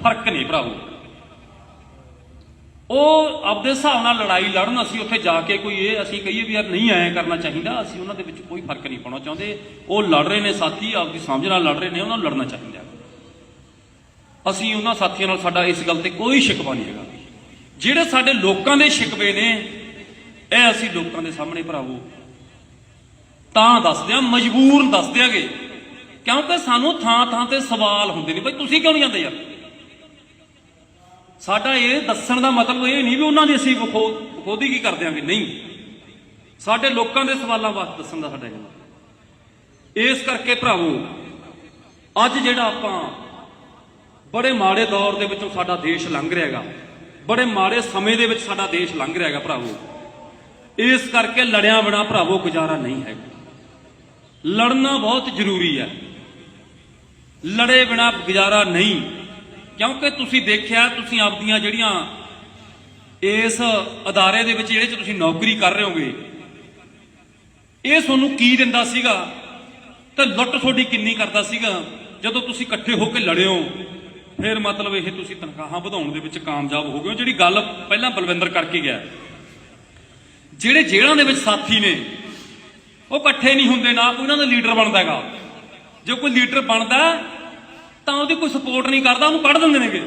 ਫ਼ਰਕ ਨਹੀਂ ਭਰਾਵੋ। ਉਹ ਆਪਦੇ ਹਿਸਾਬ ਨਾਲ ਲੜਾਈ ਲੜਨ, ਅਸੀਂ ਉੱਥੇ ਜਾ ਕੇ ਕੋਈ ਇਹ, ਅਸੀਂ ਕਹੀਏ ਵੀ ਯਾਰ ਨਹੀਂ ਐਂ ਕਰਨਾ ਚਾਹੀਦਾ, ਅਸੀਂ ਉਹਨਾਂ ਦੇ ਵਿੱਚ ਕੋਈ ਫ਼ਰਕ ਨਹੀਂ ਪਾਉਣਾ ਚਾਹੁੰਦੇ। ਉਹ ਲੜ ਰਹੇ ਨੇ ਸਾਥੀ, ਆਪਦੀ ਸਮਝ ਨਾਲ ਲੜ ਰਹੇ ਨੇ, ਉਹਨਾਂ ਨੂੰ ਲੜਨਾ ਚਾਹੀਦਾ। ਅਸੀਂ ਉਹਨਾਂ ਸਾਥੀਆਂ ਨਾਲ ਸਾਡਾ ਇਸ ਗੱਲ ਤੇ ਕੋਈ ਸ਼ਿਕਵਾ ਨਹੀਂ ਹੈਗਾ। ਜਿਹੜੇ ਸਾਡੇ ਲੋਕਾਂ ਦੇ ਸ਼ਿਕਵੇ ਨੇ, ਇਹ ਅਸੀਂ ਲੋਕਾਂ ਦੇ ਸਾਹਮਣੇ ਭਰਾਵੋ। ਤਾਂ ਦੱਸਦੇ ਆ, ਮਜਬੂਰ ਦੱਸ ਦਿਆਂਗੇ ਕਿਉਂਕਿ ਸਾਨੂੰ ਥਾਂ ਥਾਂ ਤੇ ਸਵਾਲ ਹੁੰਦੇ ਨੇ। ਬਈ ਤੁਸੀਂ ਕਿਉਂ ਨਹੀਂ ਜਾਂਦੇ ਯਾਰ? ਸਾਡਾ ਇਹ ਦੱਸਣ ਦਾ ਮਤਲਬ ਇਹ ਨਹੀਂ ਵੀ ਉਹਨਾਂ ਦੀ ਅਸੀਂ ਖੋਦੀ ਕੀ ਕਰ ਦਿਆਂਗੇ ਨਹੀਂ। ਸਾਡੇ ਲੋਕਾਂ ਦੇ ਸਵਾਲਾਂ ਵਾਸਤੇ ਦੱਸਣ ਦਾ ਸਾਡਾ ਇਹ ਇਸ ਕਰਕੇ ਭਰਾਵੋ, ਅੱਜ ਜਿਹੜਾ ਆਪਾਂ ਬੜੇ ਮਾੜੇ ਦੌਰ ਦੇ ਵਿੱਚੋਂ ਸਾਡਾ ਦੇਸ਼ ਲੰਘ ਰਿਹਾ ਹੈਗਾ ਬੜੇ ਮਾੜੇ ਸਮੇਂ ਦੇ ਵਿੱਚ ਸਾਡਾ ਦੇਸ਼ ਲੰਘ ਰਿਹਾ ਹੈਗਾ ਭਰਾਵੋ। ਇਸ ਕਰਕੇ ਲੜਿਆ ਬਿਨਾ ਭਰਾਵੋ ਗੁਜ਼ਾਰਾ ਨਹੀਂ ਹੈ ਲੜਨਾ ਬਹੁਤ ਜ਼ਰੂਰੀ ਹੈ। ਲੜੇ ਬਿਨਾ ਗੁਜ਼ਾਰਾ ਨਹੀਂ। ਕਿਉਂਕਿ ਤੁਸੀਂ ਦੇਖਿਆ, ਤੁਸੀਂ ਆਪਦੀਆਂ ਜਿਹੜੀਆਂ ਇਸ ਅਦਾਰੇ ਦੇ ਵਿੱਚ ਜਿਹੜੇ ਚ ਤੁਸੀਂ ਨੌਕਰੀ ਕਰ ਰਹੇ ਹੋਗੇ, ਇਹ ਤੁਹਾਨੂੰ ਕੀ ਦਿੰਦਾ ਸੀਗਾ? ਤੇ ਲੁੱਟ ਤੁਹਾਡੀ ਕਿੰਨੀ ਕਰਦਾ ਸੀਗਾ? ਜਦੋਂ ਤੁਸੀਂ ਇਕੱਠੇ ਹੋ ਕੇ ਲੜਿਓ ਫਿਰ ਮਤਲਬ ਇਹ ਤੁਸੀਂ ਤਨਖਾਹਾਂ ਵਧਾਉਣ ਦੇ ਵਿੱਚ ਕਾਮਯਾਬ ਹੋ ਗਏ ਹੋ। ਜਿਹੜੀ ਗੱਲ ਪਹਿਲਾਂ ਬਲਵਿੰਦਰ ਕਰਕੇ ਗਿਆ। ਜਿਹੜੇ ਜੇਲ੍ਹਾਂ ਦੇ ਵਿੱਚ ਸਾਥੀ ਨੇ, ਉਹ ਇਕੱਠੇ ਨਹੀਂ ਹੁੰਦੇ ਨਾ ਕੋਈ ਉਹਨਾਂ ਦਾ ਲੀਡਰ ਬਣਦਾ ਹੈਗਾ। ਜੇ ਕੋਈ ਲੀਡਰ ਬਣਦਾ, ਤਾਂ ਉਹਦੀ ਕੋਈ ਸਪੋਰਟ ਨਹੀਂ ਕਰਦਾ, ਉਹਨੂੰ ਕੱਢ ਦਿੰਦੇ ਨੇਗੇ।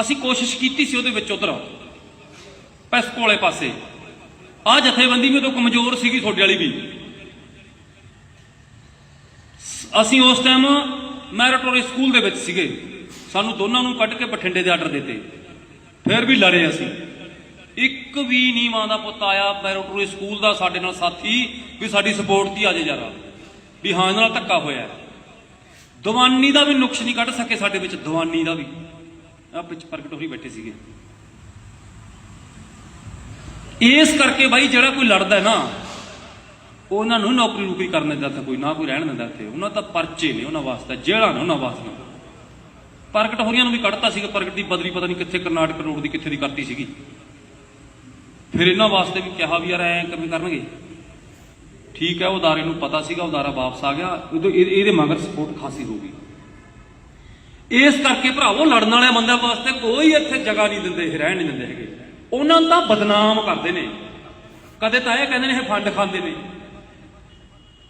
ਅਸੀਂ ਕੋਸ਼ਿਸ਼ ਕੀਤੀ ਸੀ ਉਹਦੇ ਵਿੱਚ ਉਧਰ ਪੈਸ ਕੋਲੇ ਪਾਸੇ। ਆ ਜਥੇਬੰਦੀ ਵੀ ਉਦੋਂ ਕਮਜ਼ੋਰ ਸੀਗੀ ਤੁਹਾਡੇ ਵਾਲੀ ਵੀ। ਅਸੀਂ ਉਸ ਟਾਈਮ ਮੈਰਿਟੋਰੀ ਸਕੂਲ ਦੇ ਵਿੱਚ ਸੀਗੇ। ਸਾਨੂੰ ਦੋਨਾਂ ਨੂੰ ਕੱਢ ਕੇ ਬਠਿੰਡੇ ਦੇ ਆਰਡਰ ਦਿੱਤੇ। ਫਿਰ ਵੀ ਲੜੇ ਅਸੀਂ। ਇੱਕ ਵੀ ਨਹੀਂ ਮਾਂ ਦਾ ਪੁੱਤ ਆਇਆ ਮੈਰਿਟੋਰੀ ਸਕੂਲ ਦਾ, ਸਾਡੇ ਨਾਲ ਸਾਥੀ, ਵੀ ਸਾਡੀ ਸਪੋਰਟ ਦੀ ਆ ਜੇ ਜਰਾ। ਵੀ ਹਾਂ ਇਹਨਾਂ ਨਾਲ ਧੱਕਾ ਹੋਇਆ। ਹੈ। ਦੀਵਾਨੀ ਦਾ ਵੀ ਨੁਕਸ ਨਹੀਂ ਕੱਢ ਸਕੇ ਸਾਡੇ ਵਿੱਚ, ਦੀਵਾਨੀ ਦਾ ਵੀ। ਆ ਵਿੱਚ ਪ੍ਰਗਟ ਹੋਰੀ ਬੈਠੇ ਸੀਗੇ। ਇਸ ਕਰਕੇ ਬਾਈ, ਜਿਹੜਾ ਕੋਈ ਲੜਦਾ ਹੈ ਨਾ ਉਹਨਾਂ ਨੂੰ ਨੌਕਰੀ ਨੌਕਰੀ ਕਰਨ ਦਿੰਦਾ ਤਾਂ ਕੋਈ ਨਾ ਕੋਈ ਰਹਿਣ ਦਿੰਦਾ ਇੱਥੇ। ਉਹਨਾਂ ਤਾਂ ਪਰਚੇ ਨੇ, ਉਹਨਾਂ ਵਾਸਤੇ, ਜੇਲ੍ਹਾਂ ਨੇ ਉਹਨਾਂ ਵਾਸਤੇ। ਪ੍ਰਗਟ ਹੋਰੀਆਂ ਨੂੰ ਵੀ ਕੱਢਤਾ ਸੀਗਾ, ਪ੍ਰਗਟ ਦੀ ਬਦਲੀ ਪਤਾ ਨਹੀਂ ਕਿੱਥੇ ਕਰਨਾਟਕ ਰੋਡ ਦੀ ਕਿੱਥੇ ਦੀ ਕਰਤੀ ਸੀਗੀ। ਫਿਰ ਇਹਨਾਂ ਵਾਸਤੇ ਵੀ ਕਿਹਾ ਵੀ ਯਾਰ ਐਂ ਕਿਵੇਂ ਕਰਨਗੇ? ਠੀਕ ਹੈ ਉਹ ਅਦਾਰੇ ਨੂੰ ਪਤਾ ਸੀਗਾ ਉਹ ਅਦਾਰਾ ਵਾਪਸ ਆ ਗਿਆ। ਇਹਦੇ ਮਗਰ ਸਪੋਰਟ ਖਾਸੀ ਹੋ ਗਈ। ਇਸ ਕਰਕੇ ਭਰਾਵੋ, ਲੜਨ ਵਾਲੇ ਬੰਦਿਆਂ ਵਾਸਤੇ ਕੋਈ ਇੱਥੇ ਜਗ੍ਹਾ ਨਹੀਂ ਦਿੰਦੇ, ਰਹਿਣ ਨਹੀਂ ਦਿੰਦੇ ਹੈਗੇ। ਉਹਨਾਂ ਦਾ ਬਦਨਾਮ ਕਰਦੇ ਨੇ। ਕਦੇ ਤਾਂ ਇਹ ਕਹਿੰਦੇ ਨੇ ਇਹ ਫੰਡ ਖਾਂਦੇ ਨੇ।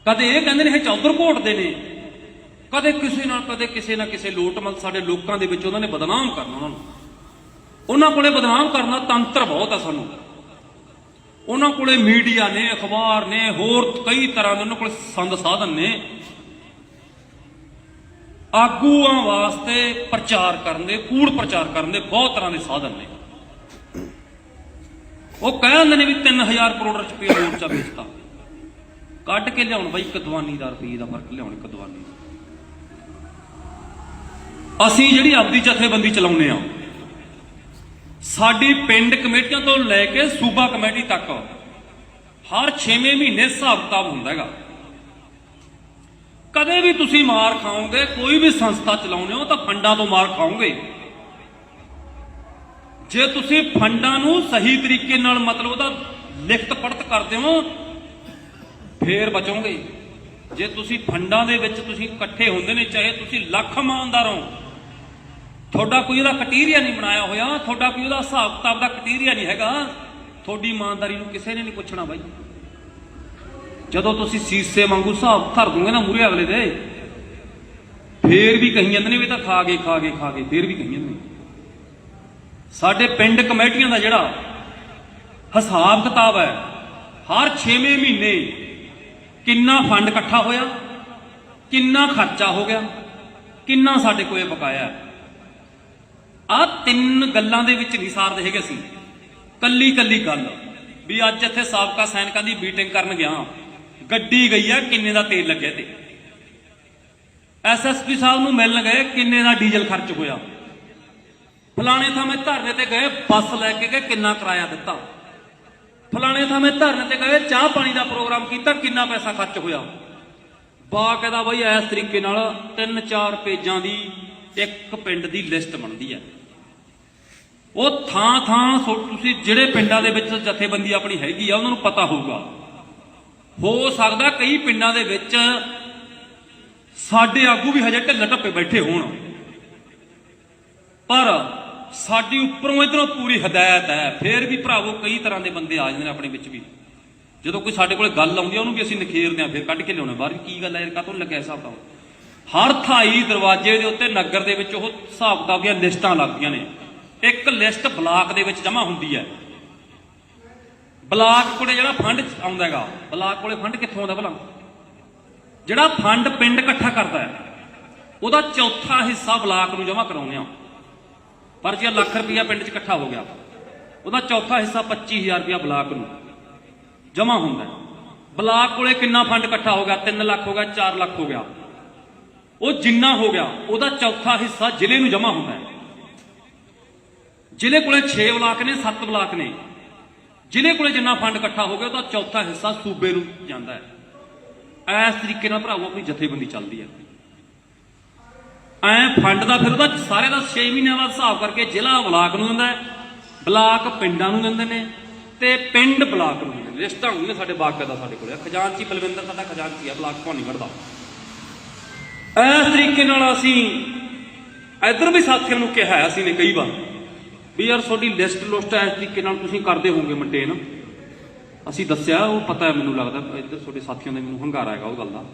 ਕਦੇ ਇਹ ਕਹਿੰਦੇ ਨੇ ਇਹ ਚੌਧਰ ਘੋਟਦੇ ਨੇ। ਕਦੇ ਕਿਸੇ ਨਾਲ, ਕਦੇ ਕਿਸੇ ਨਾ ਕਿਸੇ ਲੋਟਮਲ ਸਾਡੇ ਲੋਕਾਂ ਦੇ ਵਿੱਚ ਉਹਨਾਂ ਨੇ ਬਦਨਾਮ ਕਰਨਾ ਉਹਨਾਂ ਨੂੰ। ਉਹਨਾਂ ਕੋਲੇ ਬਦਨਾਮ ਕਰਨਾ ਤੰਤਰ ਬਹੁਤ ਆ ਸਾਨੂੰ। ਉਹਨਾਂ ਕੋਲੇ ਮੀਡੀਆ ਨੇ, ਅਖਬਾਰ ਨੇ, ਹੋਰ ਕਈ ਤਰ੍ਹਾਂ ਦੇ ਉਹਨਾਂ ਕੋਲ ਸੰਦ ਸਾਧਨ ਨੇ। ਆਗੂਆਂ ਵਾਸਤੇ ਪ੍ਰਚਾਰ ਕਰਨ ਦੇ, ਕੂੜ ਪ੍ਰਚਾਰ ਕਰਨ ਦੇ ਬਹੁਤ ਤਰ੍ਹਾਂ ਦੇ ਸਾਧਨ ਨੇ। ਉਹ ਕਹਿੰਦੇ ਨੇ ਵੀ 3000 ਕਰੋੜ ਰੁਪਏ ਮੋਰਚਾ ਵੇਚਤਾ ਕੱਢ ਕੇ ਲਿਆਉਣ ਬਾਈ, ਇੱਕ ਦਵਾਨੀ ਦਾ ਰੁਪਏ ਦਾ ਫ਼ਰਕ ਲਿਆਉਣ, ਇੱਕ ਦਵਾਨੀ ਅਸੀਂ ਜਿਹੜੀ ਆਪਦੀ ਜਥੇਬੰਦੀ ਚਲਾਉਂਦੇ ਆ ਸਾਡੀ ਪਿੰਡ ਕਮੇਟੀਆਂ ਤੋਂ ਲੈ ਕੇ ਸੂਬਾ ਕਮੇਟੀ ਤੱਕ ਹਰ 6ਵੇਂ ਮਹੀਨੇ ਹਿਸਾਬ ਕਿਤਾਬ ਹੁੰਦਾ ਹੈਗਾ। ਕਦੇ ਵੀ ਤੁਸੀਂ ਮਾਰ ਖਾਓਗੇ, ਕੋਈ ਵੀ ਸੰਸਥਾ ਚਲਾਉਂਦੇ ਹੋ ਤਾਂ ਫੰਡਾਂ ਤੋਂ ਮਾਰ ਖਾਓਗੇ। ਜੇ ਤੁਸੀਂ ਫੰਡਾਂ ਨੂੰ ਸਹੀ ਤਰੀਕੇ ਨਾਲ ਮਤਲਬ ਉਹਦਾ ਲਿਖਤ ਪੜਤ ਕਰਦੇ ਹੋ ਫੇਰ ਬਚੋਗੇ। ਜੇ ਤੁਸੀਂ ਫੰਡਾਂ ਦੇ ਵਿੱਚ ਤੁਸੀਂ ਇਕੱਠੇ ਹੁੰਦੇ ਨੇ, ਚਾਹੇ ਤੁਸੀਂ ਲੱਖ ਇਮਾਨਦਾਰ ਹੋ, ਤੁਹਾਡਾ ਕੋਈ ਉਹਦਾ ਕਟੀਰੀਆ ਨਹੀਂ ਬਣਾਇਆ ਹੋਇਆ, ਤੁਹਾਡਾ ਕੋਈ ਉਹਦਾ ਹਿਸਾਬ ਕਿਤਾਬ ਦਾ ਕਟੀਰੀਆ ਨਹੀਂ ਹੈਗਾ। ਤੁਹਾਡੀ ਇਮਾਨਦਾਰੀ ਨੂੰ ਕਿਸੇ ਨੇ ਨਹੀਂ ਪੁੱਛਣਾ ਬਾਈ। ਜਦੋਂ ਤੁਸੀਂ ਸੀਸੇ ਵਾਂਗੂ ਹਿਸਾਬ ਧਰ ਦੋਗੇ ਨਾ ਮੂਰੇ ਅਗਲੇ ਦੇ, ਫੇਰ ਵੀ ਕਹੀ ਜਾਂਦੇ ਨੇ ਵੀ ਤਾਂ ਖਾ ਗਏ ਖਾ ਗਏ ਖਾ ਗਏ, ਫੇਰ ਵੀ ਕਹੀ ਜਾਂਦੇ ਨੇ। ਸਾਡੇ ਪਿੰਡ ਕਮੇਟੀਆਂ ਦਾ ਜਿਹੜਾ ਹਿਸਾਬ ਕਿਤਾਬ ਹੈ, ਹਰ 6ਵੇਂ ਮਹੀਨੇ ਕਿੰਨਾ ਫੰਡ ਇਕੱਠਾ ਹੋਇਆ? ਕਿੰਨਾ ਖਰਚਾ ਹੋ ਗਿਆ? ਕਿੰਨਾ ਸਾਡੇ ਕੋਲੇ ਬਕਾਇਆ? ਹੈ ਆ ਤਿੰਨ ਗੱਲਾਂ ਦੇ ਵਿੱਚ ਨਹੀਂ ਸਾਰਦੇ ਹੈਗੇ ਸੀ ਕੱਲੀ ਕੱਲੀ ਗੱਲ। ਵੀ ਅੱਜ ਇੱਥੇ ਸਾਬਕਾ ਸੈਨਿਕਾਂ ਦੀ ਮੀਟਿੰਗ ਕਰਨ ਗਿਆ ਗੱਡੀ ਗਈ ਆ, ਕਿੰਨੇ ਦਾ ਤੇਲ ਲੱਗਿਆ ਤੇ ਐਸਐਸਪੀ ਸਾਹਿਬ ਨੂੰ ਮਿਲਣ ਗਏ, ਕਿੰਨੇ ਦਾ ਡੀਜ਼ਲ ਖਰਚ ਹੋਇਆ? ਫਲਾਣੇ ਥਾਂ ਮੈਂ ਧਰਨੇ ਤੇ ਗਏ, ਬੱਸ ਲੈ ਕੇ ਗਏ, ਕਿੰਨਾ ਕਿਰਾਇਆ ਦਿੱਤਾ? ਫਲਾਣੇ ਥਾਂ ਮੈਂ ਧਰਨੇ ਤੇ ਗਏ, ਚਾਹ ਪਾਣੀ ਦਾ ਪ੍ਰੋਗਰਾਮ ਕੀਤਾ, ਕਿੰਨਾ ਪੈਸਾ ਖਰਚ ਹੋਇਆ। ਬਾਕਾਇਦਾ ਬਈ ਇਸ ਤਰੀਕੇ ਨਾਲ ਤਿੰਨ ਚਾਰ ਪੇਜਾਂ ਦੀ ਇੱਕ ਪਿੰਡ ਦੀ ਲਿਸਟ ਬਣਦੀ ਹੈ। ਉਹ ਥਾਂ ਥਾਂ ਸੋ- ਤੁਸੀਂ ਜਿਹੜੇ ਪਿੰਡਾਂ ਦੇ ਵਿੱਚ ਜਥੇਬੰਦੀ ਆਪਣੀ ਹੈਗੀ ਆ, ਉਹਨਾਂ ਨੂੰ ਪਤਾ ਹੋਊਗਾ। ਹੋ ਸਕਦਾ ਕਈ ਪਿੰਡਾਂ ਦੇ ਵਿੱਚ ਸਾਡੇ ਆਗੂ ਵੀ ਹਜੇ ਢਿੱਲ ਢੱਪੇ ਬੈਠੇ ਹੋਣ। ਪਰ ਸਾਡੀ ਉੱਪਰੋਂ ਇਧਰੋਂ ਪੂਰੀ ਹਦਾਇਤ ਹੈ। ਫੇਰ ਵੀ ਭਰਾਵੋ, ਕਈ ਤਰ੍ਹਾਂ ਦੇ ਬੰਦੇ ਆ ਜਾਂਦੇ ਨੇ ਆਪਣੇ ਵਿੱਚ ਵੀ। ਜਦੋਂ ਕੋਈ ਸਾਡੇ ਕੋਲ ਗੱਲ ਆਉਂਦੀ ਆ, ਉਹਨੂੰ ਵੀ ਅਸੀਂ ਨਖੇਰਦੇ ਆ, ਫਿਰ ਕੱਢ ਕੇ ਲਿਆਉਣੇ ਬਾਹਰ ਵੀ ਕੀ ਗੱਲ ਹੈ ਯਾਰ, ਕਾਹਤੋਂ ਲੱਗਿਆ ਹਿਸਾਬ ਕਿਤਾਬ? ਹਰ ਥਾਈ ਦਰਵਾਜ਼ੇ ਦੇ ਉੱਤੇ ਨਗਰ ਦੇ ਵਿੱਚ ਉਹ ਹਿਸਾਬ ਕਿਤਾਬ ਦੀਆਂ ਲਿਸਟਾਂ ਲੱਗਦੀਆਂ ਨੇ। ਇੱਕ ਲਿਸਟ ਬਲਾਕ ਦੇ ਵਿੱਚ ਜਮ੍ਹਾਂ ਹੁੰਦੀ ਹੈ। ਬਲਾਕ ਕੋਲੇ ਜਿਹੜਾ ਫੰਡ ਆਉਂਦਾ ਹੈਗਾ, ਬਲਾਕ ਕੋਲੇ ਫੰਡ ਕਿੱਥੋਂ ਆਉਂਦਾ ਭਲਾ? ਜਿਹੜਾ ਫੰਡ ਪਿੰਡ ਇਕੱਠਾ ਕਰਦਾ ਹੈ, ਉਹਦਾ ਚੌਥਾ ਹਿੱਸਾ ਬਲਾਕ ਨੂੰ ਜਮ੍ਹਾਂ ਕਰਾਉਂਦੇ ਆ। ਪਰ ਜੇ ਲੱਖ ਰੁਪਇਆ ਪਿੰਡ 'ਚ ਇਕੱਠਾ ਹੋ ਗਿਆ, ਉਹਦਾ ਚੌਥਾ ਹਿੱਸਾ 25000 ਰੁਪਇਆ ਬਲਾਕ ਨੂੰ ਜਮ੍ਹਾਂ ਹੁੰਦਾ ਬਲਾਕ ਕੋਲੇ ਕਿੰਨਾ ਫੰਡ ਇਕੱਠਾ ਹੋ ਗਿਆ? 3 ਲੱਖ ਹੋ ਗਿਆ 4 ਲੱਖ ਹੋ ਗਿਆ। ਉਹ ਜਿੰਨਾ ਹੋ ਗਿਆ, ਉਹਦਾ ਚੌਥਾ ਹਿੱਸਾ ਜ਼ਿਲ੍ਹੇ ਨੂੰ ਜਮ੍ਹਾਂ ਹੁੰਦਾ ਹੈ। ਜ਼ਿਲ੍ਹੇ ਕੋਲੇ 6 ਬਲਾਕ ਨੇ 7 ਬਲਾਕ ਨੇ। ਜ਼ਿਲ੍ਹੇ ਕੋਲੇ ਜਿੰਨਾ ਫੰਡ ਇਕੱਠਾ ਹੋ ਗਿਆ, ਉਹਦਾ ਚੌਥਾ ਹਿੱਸਾ ਸੂਬੇ ਨੂੰ ਜਾਂਦਾ ਹੈ। ਇਸ ਤਰੀਕੇ ਨਾਲ ਭਰਾਵੋ, ਆਪਣੀ ਜਥੇਬੰਦੀ ਚੱਲਦੀ ਹੈ। ਐ ਫੰਡ ਦਾ ਫਿਰ ਉਹਦਾ ਸਾਰੇ ਦਾ 6 ਮਹੀਨਿਆਂ ਦਾ ਹਿਸਾਬ ਕਰਕੇ ਜ਼ਿਲ੍ਹਾ ਬਲਾਕ ਨੂੰ ਦਿੰਦਾ ਬਲਾਕ ਪਿੰਡਾਂ ਨੂੰ ਦਿੰਦੇ ਨੇ ਤੇ ਪਿੰਡ ਬਲਾਕ ਨੂੰ ਦਿੰਦੇ ਲਿਸਟਾਂ ਹੁੰਦੀਆਂ ਸਾਡੇ ਬਾਕ ਦਾ ਸਾਡੇ ਕੋਲੇ। ਖਜ਼ਾਨਚੀ ਬਲਵਿੰਦਰ ਸਾਡਾ ਖਜ਼ਾਨਚੀ ਆ, ਬਲਾਕ ਭਵਾਨੀਗੜ੍ਹ ਦਾ। ਇਸ ਤਰੀਕੇ ਨਾਲ ਅਸੀਂ ਇੱਧਰ ਵੀ ਸਾਥੀਆਂ ਨੂੰ ਕਿਹਾ ਹੈ, ਅਸੀਂ ਨੇ ਕਈ ਵਾਰ ਵੀ ਯਾਰ ਤੁਹਾਡੀ ਲਿਸਟ ਲੁਸਟ ਇਸ ਤਰੀਕੇ ਨਾਲ ਤੁਸੀਂ ਕਰਦੇ ਹੋਗੇ ਮੇਨਟੇਨ ਅਸੀਂ ਦੱਸਿਆ, ਉਹ ਪਤਾ ਹੈ ਮੈਨੂੰ ਲੱਗਦਾ, ਇੱਧਰ ਤੁਹਾਡੇ ਸਾਥੀਆਂ ਦਾ ਮੈਨੂੰ ਹੰਗਾਰਾ ਹੈਗਾ ਉਹ ਗੱਲ ਦਾ।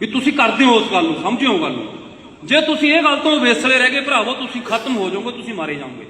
ਵੀ ਤੁਸੀਂ ਕਰਦੇ ਹੋ ਉਸ ਗੱਲ ਨੂੰ, ਸਮਝਿਓ ਗੱਲ ਨੂੰ। ਜੇ ਤੁਸੀਂ ਇਹ ਗੱਲ ਤੋਂ ਵੇਸਲੇ ਰਹਿ ਗਏ ਭਰਾਵੋ, ਤੁਸੀਂ ਖਤਮ ਹੋ ਜਾਓਗੇ, ਤੁਸੀਂ ਮਾਰੇ ਜਾਓਗੇ।